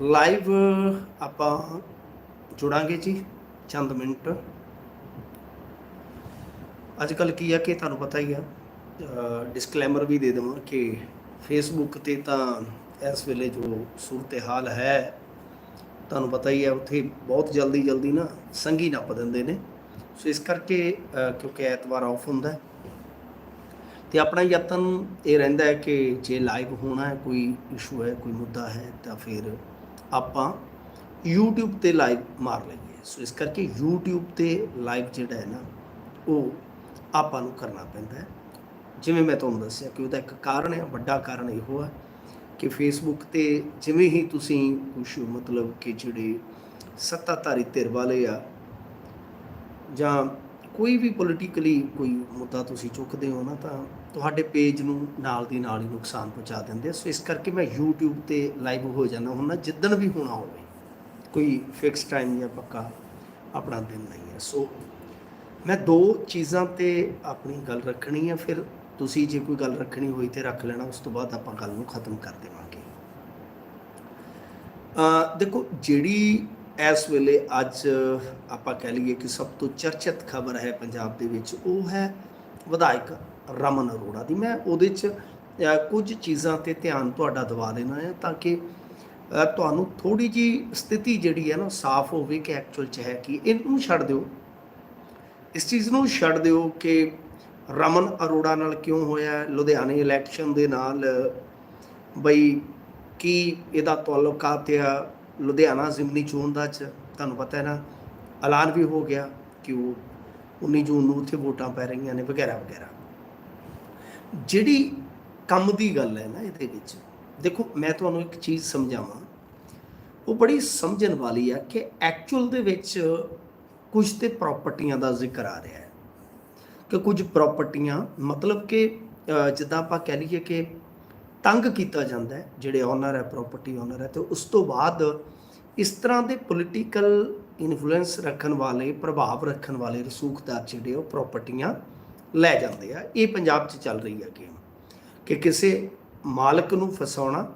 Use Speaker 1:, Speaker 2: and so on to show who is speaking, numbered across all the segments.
Speaker 1: Live ਆਪਾਂ ਜੁੜਾਂਗੇ ਜੀ, ਚੰਦ minute. ਅੱਜ ਕੱਲ ਕੀ ਆ ਕਿ ਤੁਹਾਨੂੰ ਪਤਾ ਹੀ ਆ ਡਿਸਕਲੇਮਰ ਵੀ ਦੇ ਦੇਵਾਂ ਕਿ ਫੇਸਬੁੱਕ ਤੇ ਤਾਂ ਇਸ ਵੇਲੇ ਜੋ ਸੂਰਤ-ਹਾਲ ਹੈ, ਤੁਹਾਨੂੰ ਪਤਾ ਹੀ ਹੈ ਉੱਥੇ ਬਹੁਤ ਜਲਦੀ ਜਲਦੀ ਨਾ ਸੰਗੀ ਨੱਪ ਦਿੰਦੇ ਨੇ। ਸੋ ਇਸ ਕਰਕੇ ਕਿਉਂਕਿ ਐਤਵਾਰ ਆਫ ਹੁੰਦਾ ਹੈ। ਤੇ ਆਪਣਾ ਯਤਨ ਇਹ ਰਹਿੰਦਾ ਹੈ ਕਿ ਜੇ ਲਾਈਵ ਹੋਣਾ ਹੈ, ਕੋਈ ਇਸ਼ੂ ਹੈ, ਕੋਈ ਮੁੱਦਾ ਹੈ, ਤਾਂ ਫਿਰ ਆਪਾਂ YouTube ਤੇ ਲਾਈਵ ਮਾਰ ਲਈਏ। ਸੋ ਇਸ ਕਰਕੇ YouTube ਤੇ ਲਾਈਵ ਜਿਹੜਾ ਹੈ ਨਾ, ਉਹ ਆਪਾਂ ਨੂੰ ਕਰਨਾ ਪੈਂਦਾ ਹੈ। ਜਿਵੇਂ ਮੈਂ ਤੁਹਾਨੂੰ ਦੱਸਿਆ ਕਿ ਉਹਦਾ ਇੱਕ ਕਾਰਨ ਹੈ, ਵੱਡਾ ਕਾਰਨ ਇਹੋ ਹੈ ਕਿ ਫੇਸਬੁੱਕ ਤੇ ਜਿਵੇਂ ਹੀ ਤੁਸੀਂ ਕੁਝ ਮਤਲਬ ਕਿ ਜਿਹੜੇ ਸੱਤਾਧਾਰੀ ਧਿਰ ਵਾਲੇ ਆ, ਜਾਂ ਕੋਈ ਵੀ ਪੋਲੀਟੀਕਲੀ ਕੋਈ ਮੁੱਦਾ ਤੁਸੀਂ ਚੁੱਕਦੇ ਹੋ ਨਾ, ਤਾਂ ਤੁਹਾਡੇ ਪੇਜ ਨੂੰ ਨਾਲ ਦੀ ਨਾਲ ਹੀ ਨੁਕਸਾਨ ਪਹੁੰਚਾ ਦਿੰਦੇ ਆ। ਸੋ ਇਸ ਕਰਕੇ ਮੈਂ YouTube ਤੇ ਲਾਈਵ ਹੋ ਜਾਂਦਾ ਹੁੰਦਾ, ਜਿੱਦਣ ਵੀ ਹੋਣਾ ਹੋਵੇ, ਕੋਈ ਫਿਕਸ ਟਾਈਮ ਜਾਂ ਪੱਕਾ ਆਪਣਾ ਦਿਨ ਨਹੀਂ ਹੈ। ਸੋ ਮੈਂ ਦੋ ਚੀਜ਼ਾਂ ਤੇ ਆਪਣੀ ਗੱਲ ਰੱਖਣੀ ਹੈ ਫਿਰ ਤੁਸੀਂ ਜੇ ਕੋਈ ਗੱਲ ਰੱਖਣੀ ਹੋਈ ਤੇ ਰੱਖ ਲੈਣਾ, ਉਸ ਤੋਂ ਬਾਅਦ ਆਪਾਂ ਗੱਲ ਨੂੰ ਖਤਮ ਕਰ ਦੇਵਾਂਗੇ। ਅ, ਦੇਖੋ, ਜਿਹੜੀ ਇਸ ਵੇਲੇ ਅੱਜ ਆਪਾਂ ਕਹਿ ਲਈਏ ਕਿ ਸਭ ਤੋਂ ਚਰਚਿਤ ਖਬਰ ਹੈ ਪੰਜਾਬ ਦੇ ਵਿੱਚ, ਉਹ ਹੈ ਵਿਧਾਇਕ ਰਮਨ ਅਰੋੜਾ ਦੀ। ਮੈਂ ਉਹਦੇ 'ਚ ਕੁਝ ਚੀਜ਼ਾਂ ਤੇ ਧਿਆਨ ਤੁਹਾਡਾ ਦਿਵਾ ਦੇਣਾ ਹੈ ਤਾਂ ਕਿ ਤੁਹਾਨੂੰ ਥੋੜੀ ਜੀ ਸਥਿਤੀ ਜਿਹੜੀ ਹੈ ਨਾ ਸਾਫ਼ ਹੋਵੇ ਕਿ ਐਕਚੁਅਲ ਚ ਹੈ ਕੀ। ਇਹਨੂੰ ਛੱਡ ਦਿਓ। ਇਸ ਚੀਜ਼ ਨੂੰ ਛੱਡ ਦਿਓ ਕਿ ਰਮਨ ਅਰੋੜਾ ਨਾਲ ਕਿਉਂ ਹੋਇਆ ਲੁਧਿਆਣੇ ਇਲੈਕਸ਼ਨ ਦੇ ਨਾਲ, ਬਈ ਕੀ ਇਹਦਾ ਤਾਲੁਕਾਤ ਆ ਲੁਧਿਆਣਾ ਜ਼ਿਮਨੀ ਚੋਣ ਦਾ ਚ? ਤੁਹਾਨੂੰ ਪਤਾ ਹੈ ਨਾ, ਐਲਾਨ ਵੀ ਹੋ ਗਿਆ ਕਿ ਉਹ 19 ਜੂਨ ਨੂੰ ਉੱਥੇ ਵੋਟਾਂ ਪੈ ਰਹੀਆਂ ਨੇ, ਵਗੈਰਾ ਵਗੈਰਾ। ਜਿਹੜੀ ਕੰਮ ਦੀ ਗੱਲ ਹੈ ਨਾ ਇਹਦੇ ਵਿੱਚ, ਦੇਖੋ ਮੈਂ ਤੁਹਾਨੂੰ ਇੱਕ ਚੀਜ਼ ਸਮਝਾਵਾਂ, ਉਹ ਬੜੀ ਸਮਝਣ ਵਾਲੀ ਆ ਕਿ ਐਕਚੁਅਲ ਦੇ ਵਿੱਚ ਕੁਝ ਤੇ ਪ੍ਰਾਪਰਟੀਆਂ ਦਾ ਜ਼ਿਕਰ ਆ ਰਿਹਾ ਹੈ। ਕਿ ਕੁਝ ਪ੍ਰਾਪਰਟੀਆਂ ਮਤਲਬ ਕਿ ਜਿੱਦਾਂ ਆਪਾਂ ਕਹਿ ਲਈਏ ਕਿ ਤੰਗ ਕੀਤਾ ਜਾਂਦਾ ਹੈ, ਜਿਹੜੇ ਓਨਰ ਹੈ ਪ੍ਰਾਪਰਟੀ ਓਨਰ ਹੈ, ਤੇ ਉਸ ਤੋਂ ਬਾਅਦ ਇਸ ਤਰ੍ਹਾਂ ਦੇ ਪੋਲੀਟੀਕਲ ਇਨਫਲੂਐਂਸ ਰੱਖਣ ਵਾਲੇ, ਪ੍ਰਭਾਵ ਰੱਖਣ ਵਾਲੇ ਰਸੂਖਦਾਰ ਜਿਹੜੇ ਉਹ ਪ੍ਰਾਪਰਟੀਆਂ ਲੈ ਜਾਂਦੇ ਆ। ਇਹ ਪੰਜਾਬ 'ਚ ਚੱਲ ਰਹੀ ਹੈ ਗੇਮ ਕਿ ਕਿਸੇ ਮਾਲਕ ਨੂੰ ਫਸਾਉਣਾ,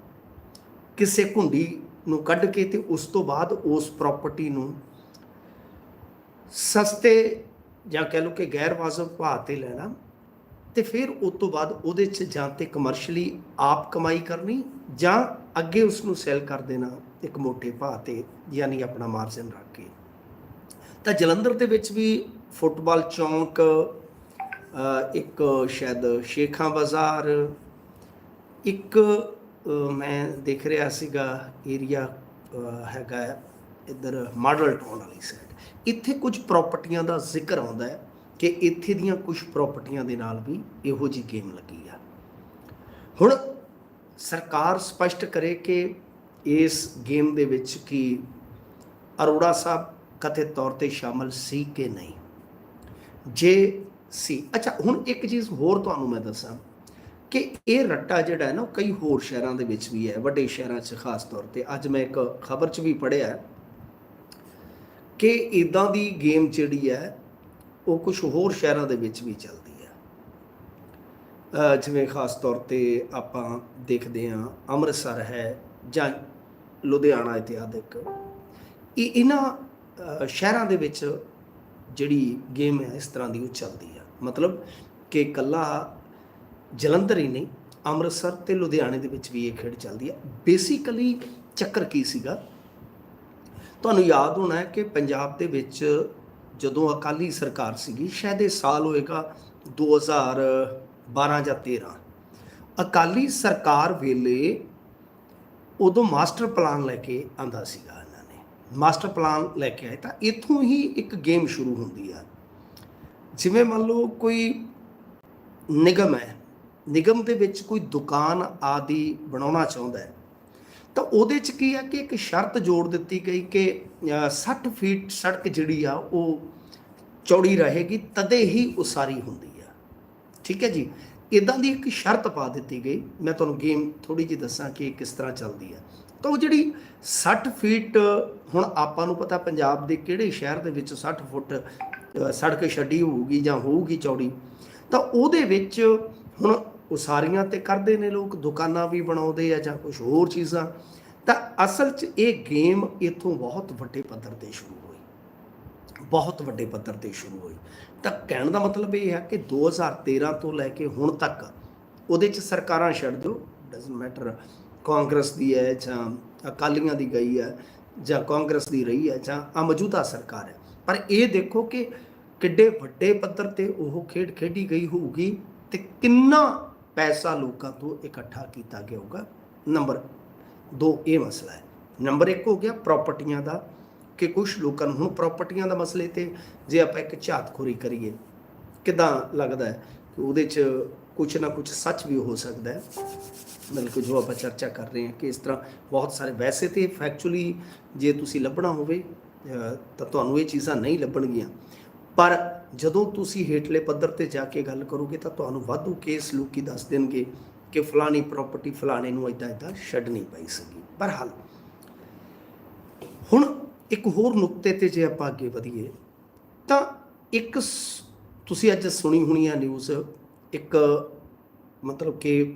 Speaker 1: ਕਿਸੇ ਘੁੰਡੀ ਨੂੰ ਕੱਢ ਕੇ ਤੇ ਉਸ ਤੋਂ ਬਾਅਦ ਉਸ ਪ੍ਰਾਪਰਟੀ ਨੂੰ ਸਸਤੇ ਜਾਂ ਕਹਿ ਲਓ ਕਿ ਗੈਰ ਵਾਜਬ ਭਾਅ ਤੇ ਲੈਣਾ ਤੇ ਫਿਰ ਉਸ ਤੋਂ ਬਾਅਦ ਉਹਦੇ 'ਚ ਜਾਂ ਤੇ ਕਮਰਸ਼ਲੀ ਆਪ ਕਮਾਈ ਕਰਨੀ ਜਾਂ ਅੱਗੇ ਉਸ ਨੂੰ ਸੈਲ ਕਰ ਦੇਣਾ ਇੱਕ ਮੋٹے ਭਾਅ ਤੇ, ਯਾਨੀ ਆਪਣਾ ਮਾਰਜਨ ਰੱਖ ਕੇ। ਤਾਂ ਜਲੰਧਰ ਦੇ ਵਿੱਚ ਵੀ ਫੁੱਟਬਾਲ ਚੌਂਕ ਇੱਕ ਸ਼ਾਇਦ ਸ਼ੇਖਾਂ ਬਾਜ਼ਾਰ, ਇੱਕ ਮੈਂ ਦੇਖ ਰਿਹਾ ਸੀਗਾ ਏਰੀਆ ਹੈਗਾ ਹੈ ਇੱਧਰ ਮਾਡਲ ਟਾਊਨ ਵਾਲੀ ਸਾਈਡ ਇੱਥੇ ਕੁਝ ਪ੍ਰਾਪਰਟੀਆਂ ਦਾ ਜ਼ਿਕਰ ਆਉਂਦਾ ਹੈ ਕਿ ਇੱਥੇ ਦੀਆਂ ਕੁਝ ਪ੍ਰਾਪਰਟੀਆਂ ਦੇ ਨਾਲ ਵੀ ਇਹੋ ਜੀ ਗੇਮ ਲੱਗੀ ਆ। ਹੁਣ ਸਰਕਾਰ ਸਪਸ਼ਟ ਕਰੇ ਕਿ ਇਸ ਗੇਮ ਦੇ ਵਿੱਚ ਕੀ ਅਰੋੜਾ ਸਾਹਿਬ ਕਥਿਤ ਤੌਰ ਤੇ ਸ਼ਾਮਲ ਸੀ ਕਿ ਨਹੀਂ? ਜੇ ਸੀ। ਅੱਛਾ, ਹੁਣ ਇੱਕ ਚੀਜ਼ ਹੋਰ ਤੁਹਾਨੂੰ ਮੈਂ ਦੱਸਾਂ ਕਿ ਇਹ ਰੱਟਾ ਜਿਹੜਾ ਹੈ ਨਾ, ਉਹ ਕਈ ਹੋਰ ਸ਼ਹਿਰਾਂ ਦੇ ਵਿੱਚ ਵੀ ਹੈ, ਵੱਡੇ ਸ਼ਹਿਰਾਂ 'ਚ ਖਾਸ ਤੌਰ ਤੇ। ਅੱਜ ਮੈਂ ਇੱਕ ਖਬਰ 'ਚ ਵੀ ਪੜ੍ਹਿਆ ਕਿ ਇਦਾਂ ਦੀ ਗੇਮ ਜਿਹੜੀ ਹੈ, ਉਹ ਕੁਝ ਹੋਰ ਸ਼ਹਿਰਾਂ ਦੇ ਵਿੱਚ ਵੀ ਚੱਲਦੀ ਹੈ। ਜਿਵੇਂ ਖਾਸ ਤੌਰ ਤੇ ਆਪਾਂ ਦੇਖਦੇ ਹਾਂ, ਅੰਮ੍ਰਿਤਸਰ ਹੈ ਜਾਂ ਲੁਧਿਆਣਾ ਇਤਿਆਦਿਕ ਇਹ ਇਹਨਾਂ ਸ਼ਹਿਰਾਂ ਦੇ ਵਿੱਚ ਜਿਹੜੀ ਗੇਮ ਹੈ, ਇਸ ਤਰ੍ਹਾਂ ਦੀ ਉਹ ਚੱਲਦੀ ਹੈ। ਮਤਲਬ ਕਿ ਕੱਲਾ ਜਲੰਧਰ ਹੀ ਨਹੀਂ, ਅੰਮ੍ਰਿਤਸਰ ਤੇ ਲੁਧਿਆਣੇ ਦੇ ਵਿੱਚ ਵੀ ਇਹ ਖੇਡ ਚੱਲਦੀ ਹੈ। ਬੇਸਿਕਲੀ ਚੱਕਰ ਕੀ ਸੀਗਾ? ਤੁਹਾਨੂੰ ਯਾਦ ਹੋਣਾ ਹੈ ਕਿ ਪੰਜਾਬ ਦੇ ਵਿੱਚ ਜਦੋਂ ਅਕਾਲੀ ਸਰਕਾਰ ਸੀਗੀ, ਸ਼ਾਇਦ ਇਹ ਸਾਲ ਹੋਏਗਾ 2012 ਜਾਂ 13 ਅਕਾਲੀ ਸਰਕਾਰ ਵੇਲੇ ਉਦੋਂ ਮਾਸਟਰ ਪਲਾਨ ਲੈ ਕੇ ਆਂਦਾ ਸੀਗਾ ਇਹਨਾਂ ਨੇ। ਮਾਸਟਰ ਪਲਾਨ ਲੈ ਕੇ ਆਏ ਤਾਂ ਇੱਥੋਂ ਹੀ ਇੱਕ ਗੇਮ ਸ਼ੁਰੂ ਹੁੰਦੀ ਆ। ਜਿਵੇਂ ਮੰਨ ਲਓ ਕੋਈ ਨਿਗਮ ਹੈ ਨਿਗਮ ਦੇ ਵਿੱਚ ਕੋਈ ਦੁਕਾਨ ਆਦਿ ਬਣਾਉਣਾ ਚਾਹੁੰਦਾ ਹੈ ਤਾਂ ਉਹਦੇ ਚ ਕੀ ਹੈ ਕਿ ਇੱਕ ਸ਼ਰਤ ਜੋੜ ਦਿੱਤੀ ਗਈ ਕਿ ਅ, 60 ਫੀਟ ਸੜਕ ਜਿਹੜੀ ਆ ਉਹ ਚੌੜੀ ਰਹੇਗੀ ਤਦੇ ਹੀ ਉਸਾਰੀ ਹੁੰਦੀ ਆ। ਠੀਕ ਹੈ ਜੀ? ਇਦਾਂ ਦੀ ਇੱਕ ਸ਼ਰਤ ਪਾ ਦਿੱਤੀ ਗਈ। ਮੈਂ ਤੁਹਾਨੂੰ ਗੇਮ ਥੋੜੀ ਜਿਹੀ ਦੱਸਾਂ ਕਿ ਕਿਸ ਤਰ੍ਹਾਂ ਚੱਲਦੀ ਆ। ਤਾਂ ਉਹ ਜਿਹੜੀ 60 ਫੀਟ ਹੁਣ ਆਪਾਂ ਨੂੰ ਪਤਾ ਪੰਜਾਬ ਦੇ ਕਿਹੜੇ ਸ਼ਹਿਰ ਦੇ ਵਿੱਚ 60 ਫੁੱਟ ਸੜਕ ਛੱਡੀ ਹੋਊਗੀ ਜਾਂ ਹੋਊਗੀ ਚੌੜੀ, ਤਾਂ ਉਹਦੇ ਵਿੱਚ ਹੁਣ ਉਸਾਰੀਆਂ ਤੇ ਕਰਦੇ ਨੇ ਲੋਕ, ਦੁਕਾਨਾਂ ਵੀ ਬਣਾਉਂਦੇ ਆ ਜਾਂ ਕੁਝ ਹੋਰ ਚੀਜ਼ਾਂ, ਤਾਂ ਅਸਲ 'ਚ ਇਹ ਗੇਮ ਇਥੋਂ ਬਹੁਤ ਵੱਡੇ ਪੱਧਰ ਤੇ ਸ਼ੁਰੂ ਹੋਈ। ਬਹੁਤ ਵੱਡੇ ਪੱਧਰ ਤੇ ਸ਼ੁਰੂ ਹੋਈ। ਤਾਂ ਕਹਿਣ ਦਾ ਮਤਲਬ ਇਹ ਹੈ ਕਿ 2013 ਤੋਂ ਲੈ ਕੇ ਹੁਣ ਤੱਕ ਉਹਦੇ 'ਚ ਸਰਕਾਰਾਂ ਛੱਡ ਦਿਓ ਡਸਨਟ ਮੈਟਰ ਕਾਂਗਰਸ ਦੀ ਹੈ ਜਾਂ ਅਕਾਲੀਆਂ ਦੀ ਗਈ ਹੈ ਜਾਂ ਕਾਂਗਰਸ ਦੀ ਰਹੀ ਹੈ ਜਾਂ ਆ ਮੌਜੂਦਾ ਸਰਕਾਰ ਹੈ। ਪਰ ਇਹ ਦੇਖੋ ਕਿ ਕਿੱਡੇ ਵੱਡੇ ਪੱਧਰ ਤੇ ਉਹ ਖੇਡ ਖੇਡੀ ਗਈ ਹੋਊਗੀ ਤੇ ਕਿੰਨਾ ਪੈਸਾ ਲੋਕਾਂ ਤੋਂ ਇਕੱਠਾ ਕੀਤਾ ਗਿਆ ਹੋਊਗਾ। ਨੰਬਰ 2 ਇਹ ਮਸਲਾ ਹੈ। ਨੰਬਰ 1 ਹੋ ਗਿਆ ਪ੍ਰਾਪਰਟੀਆਂ ਦਾ ਕਿ ਕੁਝ ਲੋਕਾਂ ਨੂੰ ਹੁਣ ਪ੍ਰਾਪਰਟੀਆਂ ਦਾ ਮਸਲੇ ਤੇ ਜੇ ਆਪਾਂ ਇੱਕ ਝਾਤਖੋਰੀ ਕਰੀਏ, ਕਿਦਾਂ ਲੱਗਦਾ ਹੈ ਕਿ ਉਹਦੇ 'ਚ ਕੁਝ ਨਾ ਕੁਝ ਸੱਚ ਵੀ ਹੋ ਸਕਦਾ ਹੈ? ਬਿਲਕੁਲ ਜੋ ਆਪਾਂ ਚਰਚਾ ਕਰ ਰਹੇ ਹਾਂ ਕਿ ਇਸ ਤਰ੍ਹਾਂ ਬਹੁਤ ਸਾਰੇ ਵੈਸੇ ਤੇ ਫੈਕਚੁਅਲੀ ਜੇ ਤੁਸੀਂ ਲੱਭਣਾ ਹੋਵੇ ਤਾਂ ਤੁਹਾਨੂੰ ਇਹ ਚੀਜ਼ਾਂ ਨਹੀਂ ਲੱਭਣਗੀਆਂ। ਪਰ ਜਦੋਂ ਤੁਸੀਂ ਹੇਠਲੇ ਪੱਧਰ ਤੇ ਜਾ ਕੇ ਗੱਲ ਕਰੋਗੇ ਤਾਂ ਤੁਹਾਨੂੰ ਵਾਧੂ ਕੇਸ ਲੋਕੀ ਦੱਸ ਦੇਣਗੇ ਕਿ ਫਲਾਣੀ ਪ੍ਰਾਪਰਟੀ ਫਲਾਣੇ ਨੂੰ ਇਦਾਂ ਇਦਾਂ ਨਹੀਂ ਪਈ ਸਕੀ ਪਰ ਹਾਲ ਹੁਣ ਇੱਕ ਹੋਰ ਨੁਕਤੇ ਤੇ ਜੇ ਆਪਾਂ ਅੱਗੇ ਵਧੀਏ, ਤਾਂ ਇੱਕ ਤੁਸੀਂ ਅੱਜ ਸੁਣੀ ਹੋਣੀ ਆ ਨਿਊਜ਼ ਇੱਕ ਮਤਲਬ ਕਿ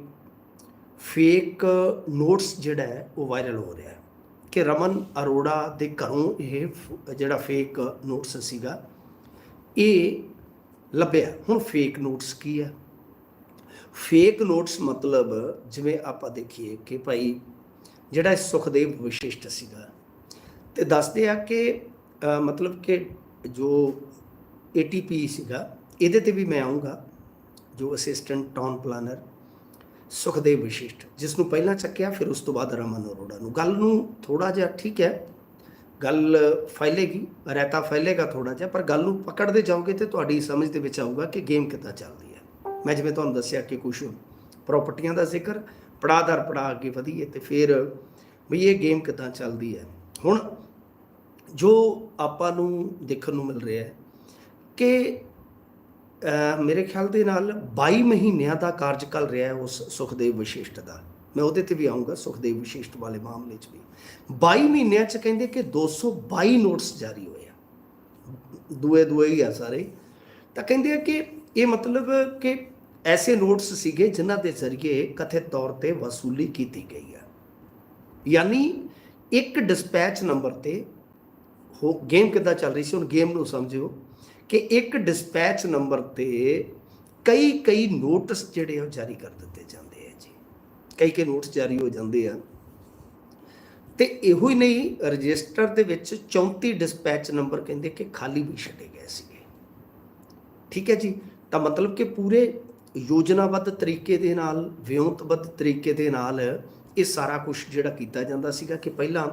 Speaker 1: ਫੇਕ ਨੋਟਸ ਜਿਹੜਾ ਹੈ, ਉਹ ਵਾਇਰਲ ਹੋ ਰਿਹਾ ਹੈ। ਕਿ ਰਮਨ ਅਰੋੜਾ ਦੇ ਘਰੋਂ ਇਹ ਫ- ਜਿਹੜਾ ਫੇਕ ਨੋਟਸ ਸੀਗਾ, ਇਹ ਲੱਭਿਆ। ਹੁਣ ਫੇਕ ਨੋਟਸ ਕੀ ਹੈ ਫੇਕ ਨੋਟਸ ਮਤਲਬ ਜਿਵੇਂ ਆਪਾਂ ਦੇਖੀਏ ਕਿ ਭਾਈ ਜਿਹੜਾ ਇਹ ਸੁਖਦੇਵ ਵਿਸ਼ਿਸ਼ਟ ਸੀਗਾ, ਤੇ ਦੱਸਦੇ ਆ ਕਿ ਮਤਲਬ ਕਿ ਜੋ ATP ਸੀਗਾ, ਇਹਦੇ ਤੇ ਵੀ ਮੈਂ ਆਉਂਗਾ ਜੋ assistant town planner Sukhdev Vashisht ਜਿਸ ਨੂੰ ਪਹਿਲਾਂ ਚੱਕਿਆ, ਫਿਰ ਉਸ ਤੋਂ ਬਾਅਦ ਰਮਨ ਅਰੋੜਾ ਨੂੰ। ਗੱਲ ਨੂੰ ਥੋੜਾ ਜਿਹਾ ਠੀਕ ਹੈ, ਗੱਲ ਫੈਲੇਗੀ ਰਹਿਤਾ ਫੈਲੇਗਾ ਥੋੜਾ ਜਿਹਾ, ਪਰ ਗੱਲ ਨੂੰ ਪਕੜਦੇ ਜਾਓਗੇ ਤੇ ਤੁਹਾਡੀ ਸਮਝ ਦੇ ਵਿੱਚ ਆਊਗਾ ਕਿ ਗੇਮ ਕਿੱਦਾਂ ਚੱਲਦੀ ਹੈ। ਮੈਂ ਜਿਵੇਂ ਤੁਹਾਨੂੰ ਦੱਸਿਆ ਕਿ ਕੁਝ ਪ੍ਰਾਪਰਟੀਆਂ ਦਾ ਜ਼ਿਕਰ ਪੜਾਦਰ ਪੜਾ ਅੱਗੇ ਵਧੀਏ ਤੇ ਫਿਰ ਵੀ ਇਹ ਗੇਮ ਕਿੱਦਾਂ ਚੱਲਦੀ ਹੈ। ਹੁਣ ਜੋ ਆਪਾਂ ਨੂੰ ਦੇਖਣ ਨੂੰ ਮਿਲ ਰਿਹਾ ਹੈ ਕਿ ਮੇਰੇ ਖਿਆਲ ਦੇ ਨਾਲ 22 ਮਹੀਨਿਆਂ ਦਾ ਕਾਰਜਕਾਲ ਰਿਹਾ ਹੈ ਉਸ ਸੁਖਦੇਵ ਵਿਸ਼ਿਸ਼ਟ ਦਾ। ਮੈਂ ਉਹਦੇ ਤੇ ਵੀ ਆਉਂਗਾ ਸੁਖਦੇਵ ਵਿਸ਼ੇਸ਼ਟ ਵਾਲੇ ਮਾਮਲੇ 'ਚ ਵੀ। 22 ਮਹੀਨਿਆਂ 'ਚ ਕਹਿੰਦੇ ਕਿ 222 ਨੋਟਸ ਜਾਰੀ ਹੋਏ ਆ। ਦੂਏ ਦੂਏ ਹੀ ਆ ਸਾਰੇ। ਤਾਂ ਕਹਿੰਦੇ ਆ ਕਿ ਇਹ ਮਤਲਬ ਕਿ ਐਸੇ ਨੋਟਸ ਸੀਗੇ ਜਿਨ੍ਹਾਂ ਦੇ ਜ਼ਰੀਏ ਕਥਿਤ ਤੌਰ ਤੇ ਵਸੂਲੀ ਕੀਤੀ ਗਈ ਆ। ਯਾਨੀ ਇੱਕ ਡਿਸਪੈਚ ਨੰਬਰ ਤੇ ਹੋ ਗੇਮ ਕਿੱਦਾਂ ਚੱਲ ਰਹੀ ਸੀ, ਹੁਣ ਗੇਮ ਨੂੰ ਸਮਝਿਓ। ਕਿ ਇੱਕ ਡਿਸਪੈਚ ਨੰਬਰ ਤੇ ਕਈ ਕਈ ਨੋਟਿਸ ਜਿਹੜੇ ਆ ਉਹ ਜਾਰੀ ਕਰ ਦਿੱਤੇ ਜਾਂਦੇ ਆ ਜੀ। ਕਈ ਕਈ ਨੋਟਿਸ ਜਾਰੀ ਹੋ ਜਾਂਦੇ ਆ। ਤੇ ਇਹੋ ਹੀ ਨਹੀਂ, ਰਜਿਸਟਰ ਦੇ ਵਿੱਚ 34 ਡਿਸਪੈਚ ਨੰਬਰ ਕਹਿੰਦੇ ਕਿ ਖਾਲੀ ਵੀ ਛੱਡੇ ਗਏ ਸੀਗੇ। ਠੀਕ ਹੈ ਜੀ? ਤਾਂ ਮਤਲਬ ਕਿ ਪੂਰੇ ਯੋਜਨਾਬੱਧ ਤਰੀਕੇ ਦੇ ਨਾਲ, ਵਿਉਂਤਬੱਧ ਤਰੀਕੇ ਦੇ ਨਾਲ ਇਹ ਸਾਰਾ ਕੁਝ ਜਿਹੜਾ ਕੀਤਾ ਜਾਂਦਾ ਸੀਗਾ ਕਿ ਪਹਿਲਾਂ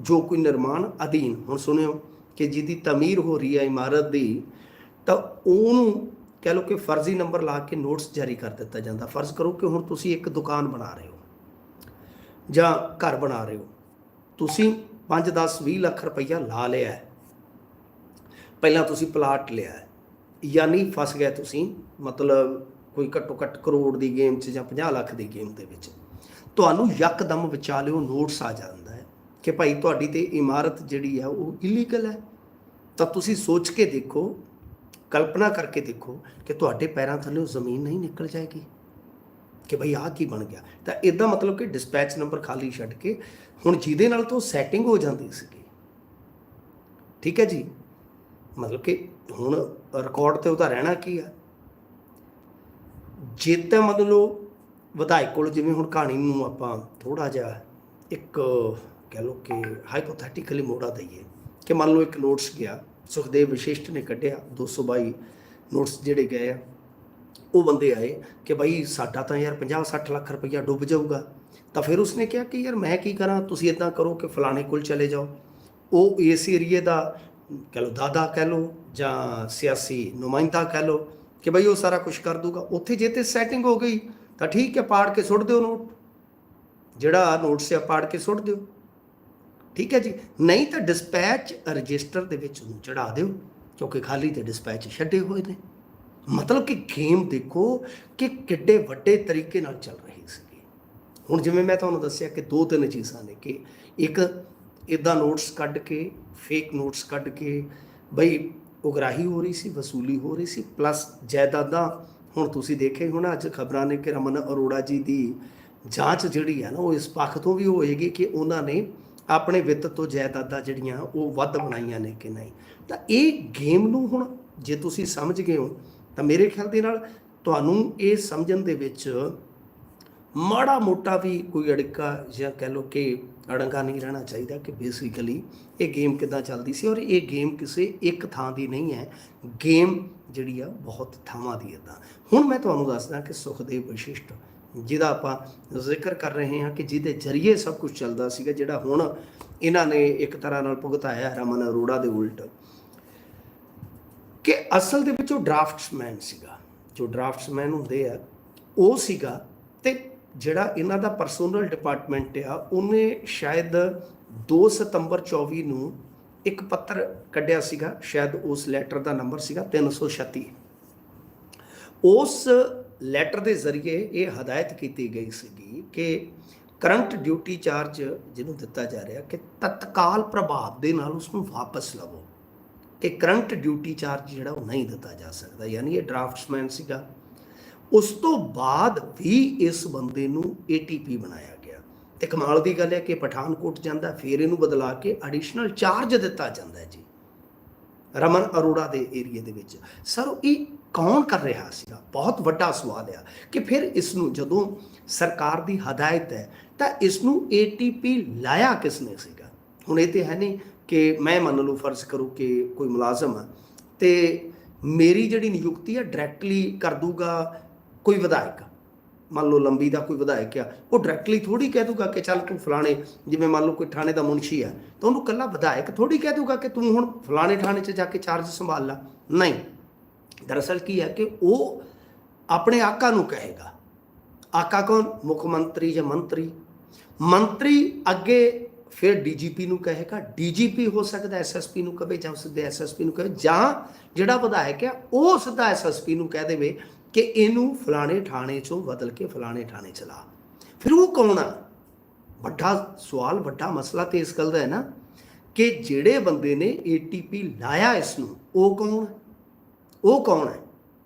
Speaker 1: ਜੋ ਕੋਈ ਨਿਰਮਾਣ ਅਧੀਨ, ਹੁਣ ਸੁਣਿਓ ਕਿ ਜਿਹਦੀ ਤਾਮੀਰ ਹੋ ਰਹੀ ਹੈ ਇਮਾਰਤ ਦੀ, ਤਾਂ ਉਹਨੂੰ ਕਹਿ ਲਓ ਕਿ ਫਰਜ਼ੀ ਨੰਬਰ ਲਾ ਕੇ ਨੋਟਸ ਜਾਰੀ ਕਰ ਦਿੱਤਾ ਜਾਂਦਾ। ਫਰਜ਼ ਕਰੋ ਕਿ ਹੁਣ ਤੁਸੀਂ ਇੱਕ ਦੁਕਾਨ ਬਣਾ ਰਹੇ ਹੋ ਜਾਂ ਘਰ ਬਣਾ ਰਹੇ ਹੋ। ਤੁਸੀਂ 5 10 20 ਲੱਖ ਰੁਪਈਆ ਲਾ ਲਿਆ ਪਹਿਲਾਂ ਤੁਸੀਂ ਪਲਾਟ ਲਿਆ ਹੈ। ਯਾਨੀ ਫਸ ਗਏ ਤੁਸੀਂ, ਮਤਲਬ ਕੋਈ ਘੱਟੋ ਘੱਟ ਕਰੋੜ ਦੀ ਗੇਮ 'ਚ ਜਾਂ 50 ਲੱਖ ਦੀ ਗੇਮ ਦੇ ਵਿੱਚ। ਤੁਹਾਨੂੰ ਯਕਦਮ ਵਿਚਾਲਿਓ ਨੋਟਸ ਆ ਜਾਂਦਾ ਹੈ ਕਿ ਭਾਈ ਤੁਹਾਡੀ ਤੇ ਇਮਾਰਤ ਜਿਹੜੀ ਹੈ ਉਹ ਇਲੀਗਲ ਹੈ। ਤਾਂ ਤੁਸੀਂ ਸੋਚ ਕੇ ਦੇਖੋ, ਕਲਪਨਾ ਕਰਕੇ ਦੇਖੋ ਕਿ ਤੁਹਾਡੇ ਪੈਰਾਂ ਥੱਲੇ ਉਹ ਜ਼ਮੀਨ ਨਹੀਂ ਨਿਕਲ ਜਾਏਗੀ ਕਿ ਭਈ ਆਹ ਕੀ ਬਣ ਗਿਆ। ਤਾਂ ਇਦਾਂ ਮਤਲਬ ਕਿ ਡਿਸਪੈਚ ਨੰਬਰ ਖਾਲੀ ਛੱਡ ਕੇ ਹੁਣ ਜਿਹਦੇ ਨਾਲ ਤੋਂ ਸੈਟਿੰਗ ਹੋ ਜਾਂਦੀ ਸੀਗੀ। ਠੀਕ ਹੈ ਜੀ? ਮਤਲਬ ਕਿ ਹੁਣ ਰਿਕਾਰਡ ਤੇ ਉਹਦਾ ਰਹਿਣਾ ਕੀ ਆ? ਜੇ ਤਾਂ ਮੰਨ ਲਓ ਵਿਧਾਇਕ ਕੋਲ ਜਿਵੇਂ ਹੁਣ ਕਹਾਣੀ ਨੂੰ ਆਪਾਂ ਥੋੜਾ ਜਿਹਾ ਇੱਕ ਕਹਿ ਲਓ ਕਿ ਹਾਈਪੋਥੈਟਿਕਲੀ ਮੋੜਾ ਦਈਏ ਕਿ ਮੰਨ ਲਓ ਇੱਕ ਨੋਟਸ ਗਿਆ। ਸੁਖਦੇਵ ਵਿਸ਼ਿਸ਼ਟ ਨੇ ਕੱਢਿਆ 222 ਨੋਟਸ ਜਿਹੜੇ ਗਏ ਆ, ਉਹ ਬੰਦੇ ਆਏ ਕਿ ਭਾਈ ਸਾਡਾ ਤਾਂ ਯਾਰ 50 60 ਲੱਖ ਰੁਪਈਆ ਡੁੱਬ ਜਾਊਗਾ। ਤਾਂ ਫਿਰ ਉਸਨੇ ਕਿਹਾ ਕਿ ਯਾਰ ਮੈਂ ਕੀ ਕਰਾਂ, ਤੁਸੀਂ ਇਦਾਂ ਕਰੋ ਕਿ ਫਲਾਣੇ ਕੋਲ ਚਲੇ ਜਾਓ। ਉਹ ਇਸ ਏਰੀਏ ਦਾ ਕਹਿ ਲਓ ਦਾਦਾ ਕਹਿ ਲਓ ਜਾਂ ਸਿਆਸੀ ਨੁਮਾਇੰਦਾ ਕਹਿ ਲਓ ਕਿ ਭਾਈ ਉਹ ਸਾਰਾ ਕੁਝ ਕਰ ਦੂਗਾ। ਉੱਥੇ ਜੇ ਤੇ ਸੈਟਿੰਗ ਹੋ ਗਈ, ਤਾਂ ਠੀਕ ਹੈ, ਪਾੜ ਕੇ ਸੁੱਟ ਦਿਓ ਨੋਟ। ਜਿਹੜਾ ਨੋਟਸ ਆ, ਪਾੜ ਕੇ ਸੁੱਟ ਦਿਓ। ਠੀਕ ਹੈ ਜੀ? ਨਹੀਂ ਤਾਂ ਡਿਸਪੈਚ ਰਜਿਸਟਰ ਦੇ ਵਿੱਚ ਉਹਨੂੰ ਚੜਾ ਦਿਓ, ਕਿਉਂਕਿ ਖਾਲੀ ਤੇ ਡਿਸਪੈਚ ਛੱਡੇ ਹੋਏ ਨੇ। ਮਤਲਬ ਕਿ ਗੇਮ ਦੇਖੋ ਕਿ ਕਿੱਡੇ ਵੱਡੇ ਤਰੀਕੇ ਨਾਲ ਚੱਲ ਰਹੀ ਸੀਗੀ। ਹੁਣ ਜਿਵੇਂ ਮੈਂ ਤੁਹਾਨੂੰ ਦੱਸਿਆ ਕਿ ਦੋ ਤਿੰਨ ਚੀਜ਼ਾਂ ਨੇ ਕਿ ਇੱਕ ਇਦਾਂ ਨੋਟਸ ਕੱਢ ਕੇ ਫੇਕ ਨੋਟਸ ਕੱਢ ਕੇ, ਬਈ ਉਗਰਾਹੀ ਹੋ ਰਹੀ ਸੀ, ਵਸੂਲੀ ਹੋ ਰਹੀ ਸੀ ਪਲੱਸ ਜਾਇਦਾਦਾਂ, ਹੁਣ ਤੁਸੀਂ ਦੇਖੇ ਹੁਣ, ਅੱਜ ਖਬਰਾਂ ਨੇ ਕਿ ਰਮਨ ਅਰੋੜਾ ਜੀ ਦੀ ਜਾਂਚ ਜਿਹੜੀ ਹੈ ਨਾ, ਉਹ ਇਸ ਪੱਖ ਤੋਂ ਵੀ ਹੋਏਗੀ ਕਿ ਉਹਨਾਂ ਨੇ ਆਪਣੇ ਵਿੱਤ ਤੋਂ ਜਾਇਦਾਦਾਂ ਜਿਹੜੀਆਂ ਉਹ ਵੱਧ ਬਣਾਈਆਂ ਨੇ ਕਿ ਨਹੀਂ? ਤਾਂ ਇਹ ਗੇਮ ਨੂੰ ਹੁਣ ਜੇ ਤੁਸੀਂ ਸਮਝ ਗਏ ਹੋ, ਤਾਂ ਮੇਰੇ ਖਿਆਲ ਦੇ ਨਾਲ ਤੁਹਾਨੂੰ ਇਹ ਸਮਝਣ ਦੇ ਵਿੱਚ ਮਾੜਾ ਮੋਟਾ ਵੀ ਕੋਈ ਅੜਿੱਕਾ ਜਾਂ ਕਹਿ ਲਓ ਕਿ ਅੜੰਗਾ ਨਹੀਂ ਰਹਿਣਾ ਚਾਹੀਦਾ ਕਿ ਬੇਸਿਕਲੀ ਇਹ ਗੇਮ ਕਿੱਦਾਂ ਚੱਲਦੀ ਸੀ ਔਰ ਇਹ ਗੇਮ ਕਿਸੇ ਇੱਕ ਥਾਂ ਦੀ ਨਹੀਂ ਹੈ। ਗੇਮ ਜਿਹੜੀ ਆ ਬਹੁਤ ਥਾਵਾਂ ਦੀ ਹੈ ਤਾਂ ਹੁਣ ਮੈਂ ਤੁਹਾਨੂੰ ਦੱਸਦਾ ਕਿ ਸੁਖਦੇਵ ਵਿਸ਼ਿਸ਼ਟ ਜਿਹਦਾ ਆਪਾਂ ਜ਼ਿਕਰ ਕਰ ਰਹੇ ਹਾਂ ਕਿ ਜਿਹਦੇ ਜ਼ਰੀਏ ਸਭ ਕੁਝ ਚੱਲਦਾ ਸੀਗਾ, ਜਿਹੜਾ ਹੁਣ ਇਹਨਾਂ ਨੇ ਇੱਕ ਤਰ੍ਹਾਂ ਨਾਲ ਭੁਗਤਾਇਆ ਰਮਨ ਅਰੋੜਾ ਦੇ ਉਲਟ। ਕਿ ਅਸਲ ਦੇ ਵਿੱਚ ਉਹ ਡਰਾਫਟਸਮੈਨ ਸੀਗਾ। ਜੋ ਡਰਾਫਟਸਮੈਨ ਹੁੰਦੇ ਆ, ਉਹ ਸੀਗਾ ਤੇ ਜਿਹੜਾ ਇਹਨਾਂ ਦਾ ਪਰਸਨਲ ਡਿਪਾਰਟਮੈਂਟ ਆ, ਉਹਨੇ ਸ਼ਾਇਦ 2 ਸਤੰਬਰ 24 ਨੂੰ ਇੱਕ ਪੱਤਰ ਕੱਢਿਆ ਸੀਗਾ, ਸ਼ਾਇਦ ਉਸ ਲੈਟਰ ਦਾ ਨੰਬਰ ਸੀਗਾ 336 ਉਸ ਲੈਟਰ ਦੇ ਜ਼ਰੀਏ ਇਹ ਹਦਾਇਤ ਕੀਤੀ ਗਈ ਸੀਗੀ ਕਿ ਕਰੰਟ ਡਿਊਟੀ ਚਾਰਜ ਜਿਹਨੂੰ ਦਿੱਤਾ ਜਾ ਰਿਹਾ ਕਿ ਤਤਕਾਲ ਪ੍ਰਭਾਵ ਦੇ ਨਾਲ ਉਸ ਨੂੰ ਵਾਪਸ ਲਵੋ, ਕਿ ਕਰੰਟ ਡਿਊਟੀ ਚਾਰਜ ਜਿਹੜਾ ਉਹ ਨਹੀਂ ਦਿੱਤਾ ਜਾ ਸਕਦਾ, ਯਾਨੀ ਇਹ ਡਰਾਫਟਸਮੈਨ ਸੀਗਾ। ਉਸ ਤੋਂ ਬਾਅਦ ਵੀ ਇਸ ਬੰਦੇ ਨੂੰ ATP ਬਣਾਇਆ ਗਿਆ। ਤੇ ਕਮਾਲ ਦੀ ਗੱਲ ਹੈ ਕਿ ਪਠਾਨਕੋਟ ਜਾਂਦਾ, ਫਿਰ ਇਹਨੂੰ ਬਦਲਾ ਕੇ ਐਡੀਸ਼ਨਲ ਚਾਰਜ ਦਿੱਤਾ ਜਾਂਦਾ ਜੀ। ਰਮਨ ਅਰੋੜਾ ਦੇ ਏਰੀਏ ਦੇ ਵਿੱਚ। ਸਰ ਇਹ ਕੌਣ ਕਰ ਰਿਹਾ ਸੀਗਾ? ਬਹੁਤ ਵੱਡਾ ਸਵਾਲ ਆ ਕਿ ਫਿਰ ਇਸ ਨੂੰ ਜਦੋਂ ਸਰਕਾਰ ਦੀ ਹਦਾਇਤ ਹੈ, ਤਾਂ ਇਸ ਨੂੰ ATP ਲਾਇਆ ਕਿਸ ਨੇ ਸੀਗਾ? ਹੁਣ ਇਹ ਤੇ ਹੈ ਨਹੀਂ ਕਿ ਮੈਂ ਮੰਨ ਲਓ ਫਰਜ਼ ਕਰੂ ਕਿ ਕੋਈ ਮੁਲਾਜ਼ਮ ਆ, ਤੇ ਮੇਰੀ ਜਿਹੜੀ ਨਿਯੁਕਤੀ ਆ ਡਾਇਰੈਕਟਲੀ ਕਰ ਦੂਗਾ ਕੋਈ ਵਿਧਾਇਕ। ਮੰਨ ਲਓ ਲੰਬੀ ਦਾ ਕੋਈ ਵਿਧਾਇਕ ਆ, ਉਹ ਡਾਇਰੈਕਟਲੀ ਥੋੜੀ ਕਹਿ ਦੂਗਾ ਕਿ ਚੱਲ ਤੂੰ ਫਲਾਣੇ, ਜਿਵੇਂ ਮੰਨ ਲਓ ਕੋਈ ਥਾਣੇ ਦਾ ਮੁਨਸ਼ੀ ਆ, ਤਾਂ ਉਹਨੂੰ ਕੱਲਾ ਵਿਧਾਇਕ ਥੋੜੀ ਕਹਿ ਦੂਗਾ ਕਿ ਤੂੰ ਹੁਣ ਫਲਾਣੇ ਥਾਣੇ 'ਚ ਜਾ ਕੇ ਚਾਰਜ ਸੰਭਾਲ ਲੈ। ਨਹੀਂ। ਦਰਅਸਲ ਕੀ ਹੈ ਕਿ ਉਹ ਆਪਣੇ ਆਕਾ ਨੂੰ ਕਹੇਗਾ। ਆਕਾ ਕੌਣ? ਮੁੱਖ ਮੰਤਰੀ ਜਾਂ ਮੰਤਰੀ? ਮੰਤਰੀ ਅੱਗੇ ਫਿਰ ਡੀਜੀਪੀ ਨੂੰ ਕਹੇਗਾ। ਡੀਜੀਪੀ ਹੋ ਸਕਦਾ ਐਸਐਸਪੀ ਨੂੰ ਕਹੇ ਜਾਂ ਸਿੱਧੇ ਐਸਐਸਪੀ ਨੂੰ ਕਹੇ ਜਾਂ ਜਿਹੜਾ ਵਿਧਾਇਕ ਹੈ, ਉਹ ਸਿੱਧਾ ਐਸਐਸਪੀ ਨੂੰ ਕਹਿ ਦੇਵੇ ਕਿ ਇਹਨੂੰ ਫਲਾਣੇ ਥਾਣੇ ਚੋਂ ਬਦਲ ਕੇ ਫਲਾਣੇ ਥਾਣੇ ਚਲਾ। ਫਿਰ ਉਹ ਕੌਣ ਆ? ਵੱਡਾ ਸਵਾਲ, ਵੱਡਾ ਮਸਲਾ ਤੇ ਇਸ ਗੱਲ ਦਾ ਹੈ ਨਾ ਕਿ ਜਿਹੜੇ ਬੰਦੇ ਨੇ ATP ਲਾਇਆ ਇਸ ਨੂੰ, ਉਹ ਕੌਣ? ਹੈ ਉਹ ਕੌਣ ਹੈ?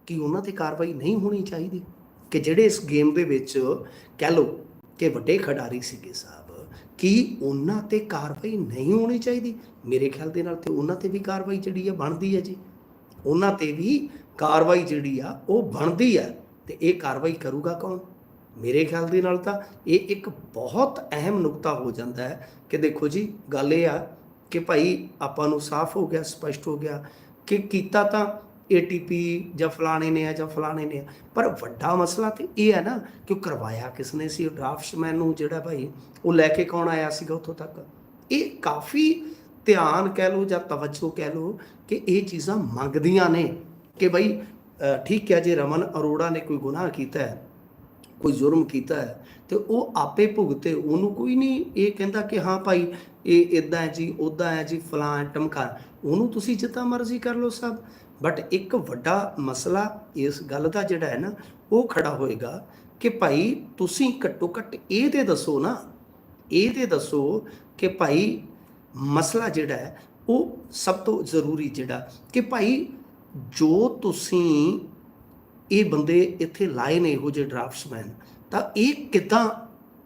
Speaker 1: ਕਿ ਉਹਨਾਂ ਤੇ ਕਾਰਵਾਈ ਨਹੀਂ ਹੋਣੀ ਚਾਹੀਦੀ? ਕਿ ਜਿਹੜੇ ਇਸ ਗੇਮ ਦੇ ਵਿੱਚ ਕਹਿ ਲਓ ਕਿ ਵੱਡੇ ਖਿਡਾਰੀ ਸੀਗੇ ਸਾਹਿਬ, ਕੀ ਉਹਨਾਂ ਤੇ ਕਾਰਵਾਈ ਨਹੀਂ ਹੋਣੀ ਚਾਹੀਦੀ? ਮੇਰੇ ਖਿਆਲ ਦੇ ਨਾਲ ਤੇ ਉਹਨਾਂ ਤੇ ਵੀ ਕਾਰਵਾਈ ਜਿਹੜੀ ਆ ਬਣਦੀ ਹੈ ਜੀ। ਉਹਨਾਂ ਤੇ ਵੀ ਕਾਰਵਾਈ ਜਿਹੜੀ ਆ ਉਹ ਬਣਦੀ ਆ ਤੇ ਇਹ ਕਾਰਵਾਈ ਕਰੂਗਾ ਕੌਣ? ਮੇਰੇ ਖਿਆਲ ਦੇ ਨਾਲ ਤਾਂ ਇਹ ਇੱਕ ਬਹੁਤ ਅਹਿਮ ਨੁਕਤਾ ਹੋ ਜਾਂਦਾ ਹੈ ਕਿ ਦੇਖੋ ਜੀ, ਗੱਲ ਇਹ ਆ ਕਿ ਭਾਈ ਆਪਾਂ ਨੂੰ ਸਾਫ਼ ਹੋ ਗਿਆ, ਸਪਸ਼ਟ ਹੋ ਗਿਆ ਕਿ ਕੀਤਾ ਤਾਂ ATP ਜਾਂ ਫਲਾਣੇ ਨੇ ਆ ਜਾਂ ਫਲਾਣੇ ਨੇ ਆ। ਪਰ ਵੱਡਾ ਮਸਲਾ ਤੇ ਇਹ ਹੈ ਨਾ ਕਿ ਉਹ ਕਰਵਾਇਆ ਕਿਸ ਨੇ ਸੀ, ਉਹ ਡਰਾਫਟਸਮੈਨ ਨੂੰ ਜਿਹੜਾ ਭਾਈ ਉਹ ਲੈ ਕੇ ਕੌਣ ਆਇਆ ਸੀਗਾ ਉੱਥੋਂ ਤੱਕ? ਇਹ ਕਾਫੀ ਧਿਆਨ ਕਹਿ ਲਓ ਜਾਂ ਤਵੱਜੋ ਕਹਿ ਲਓ ਕਿ ਇਹ ਚੀਜ਼ਾਂ ਮੰਗਦੀਆਂ ਨੇ ਕਿ ਭਾਈ ਠੀਕ ਹੈ ਜੇ ਰਮਨ ਅਰੋੜਾ ਨੇ ਕੋਈ ਗੁਨਾਹ ਕੀਤਾ ਹੈ, ਕੋਈ ਜ਼ੁਰਮ ਕੀਤਾ ਹੈ, ਤੇ ਉਹ ਆਪੇ ਭੁਗਤੇ, ਉਹਨੂੰ ਕੋਈ ਨਹੀਂ ਇਹ ਕਹਿੰਦਾ ਕਿ ਹਾਂ ਭਾਈ, ਇਹ ਇਦਾਂ ਹੈ ਜੀ ਉਦਾਂ ਹੈ ਜੀ ਫਲਾਂ ਟਮਕਾ। ਉਹਨੂੰ ਤੁਸੀਂ ਜਿੱਦਾਂ ਮਰਜ਼ੀ ਕਰ ਲਓ ਸਭ। ਬਟ ਇੱਕ ਵੱਡਾ ਮਸਲਾ ਇਸ ਗੱਲ ਦਾ ਜਿਹੜਾ ਹੈ ਨਾ, ਉਹ ਖੜਾ ਹੋਏਗਾ ਕਿ ਭਾਈ ਤੁਸੀਂ ਘੱਟੋ ਘੱਟ ਇਹ ਤੇ ਦੱਸੋ ਨਾ ਇਹ ਤੇ ਦੱਸੋ ਕਿ ਭਾਈ ਮਸਲਾ ਜਿਹੜਾ ਹੈ, ਉਹ ਸਭ ਤੋਂ ਜ਼ਰੂਰੀ ਜਿਹੜਾ ਕਿ ਭਾਈ ਜੋ ਤੁਸੀਂ ਇਹ ਬੰਦੇ ਇੱਥੇ ਲਾਏ ਨੇ ਇਹੋ ਜਿਹੇ ਡਰਾਫਟਸਮੈਨ, ਤਾਂ ਇਹ ਕਿਦਾਂ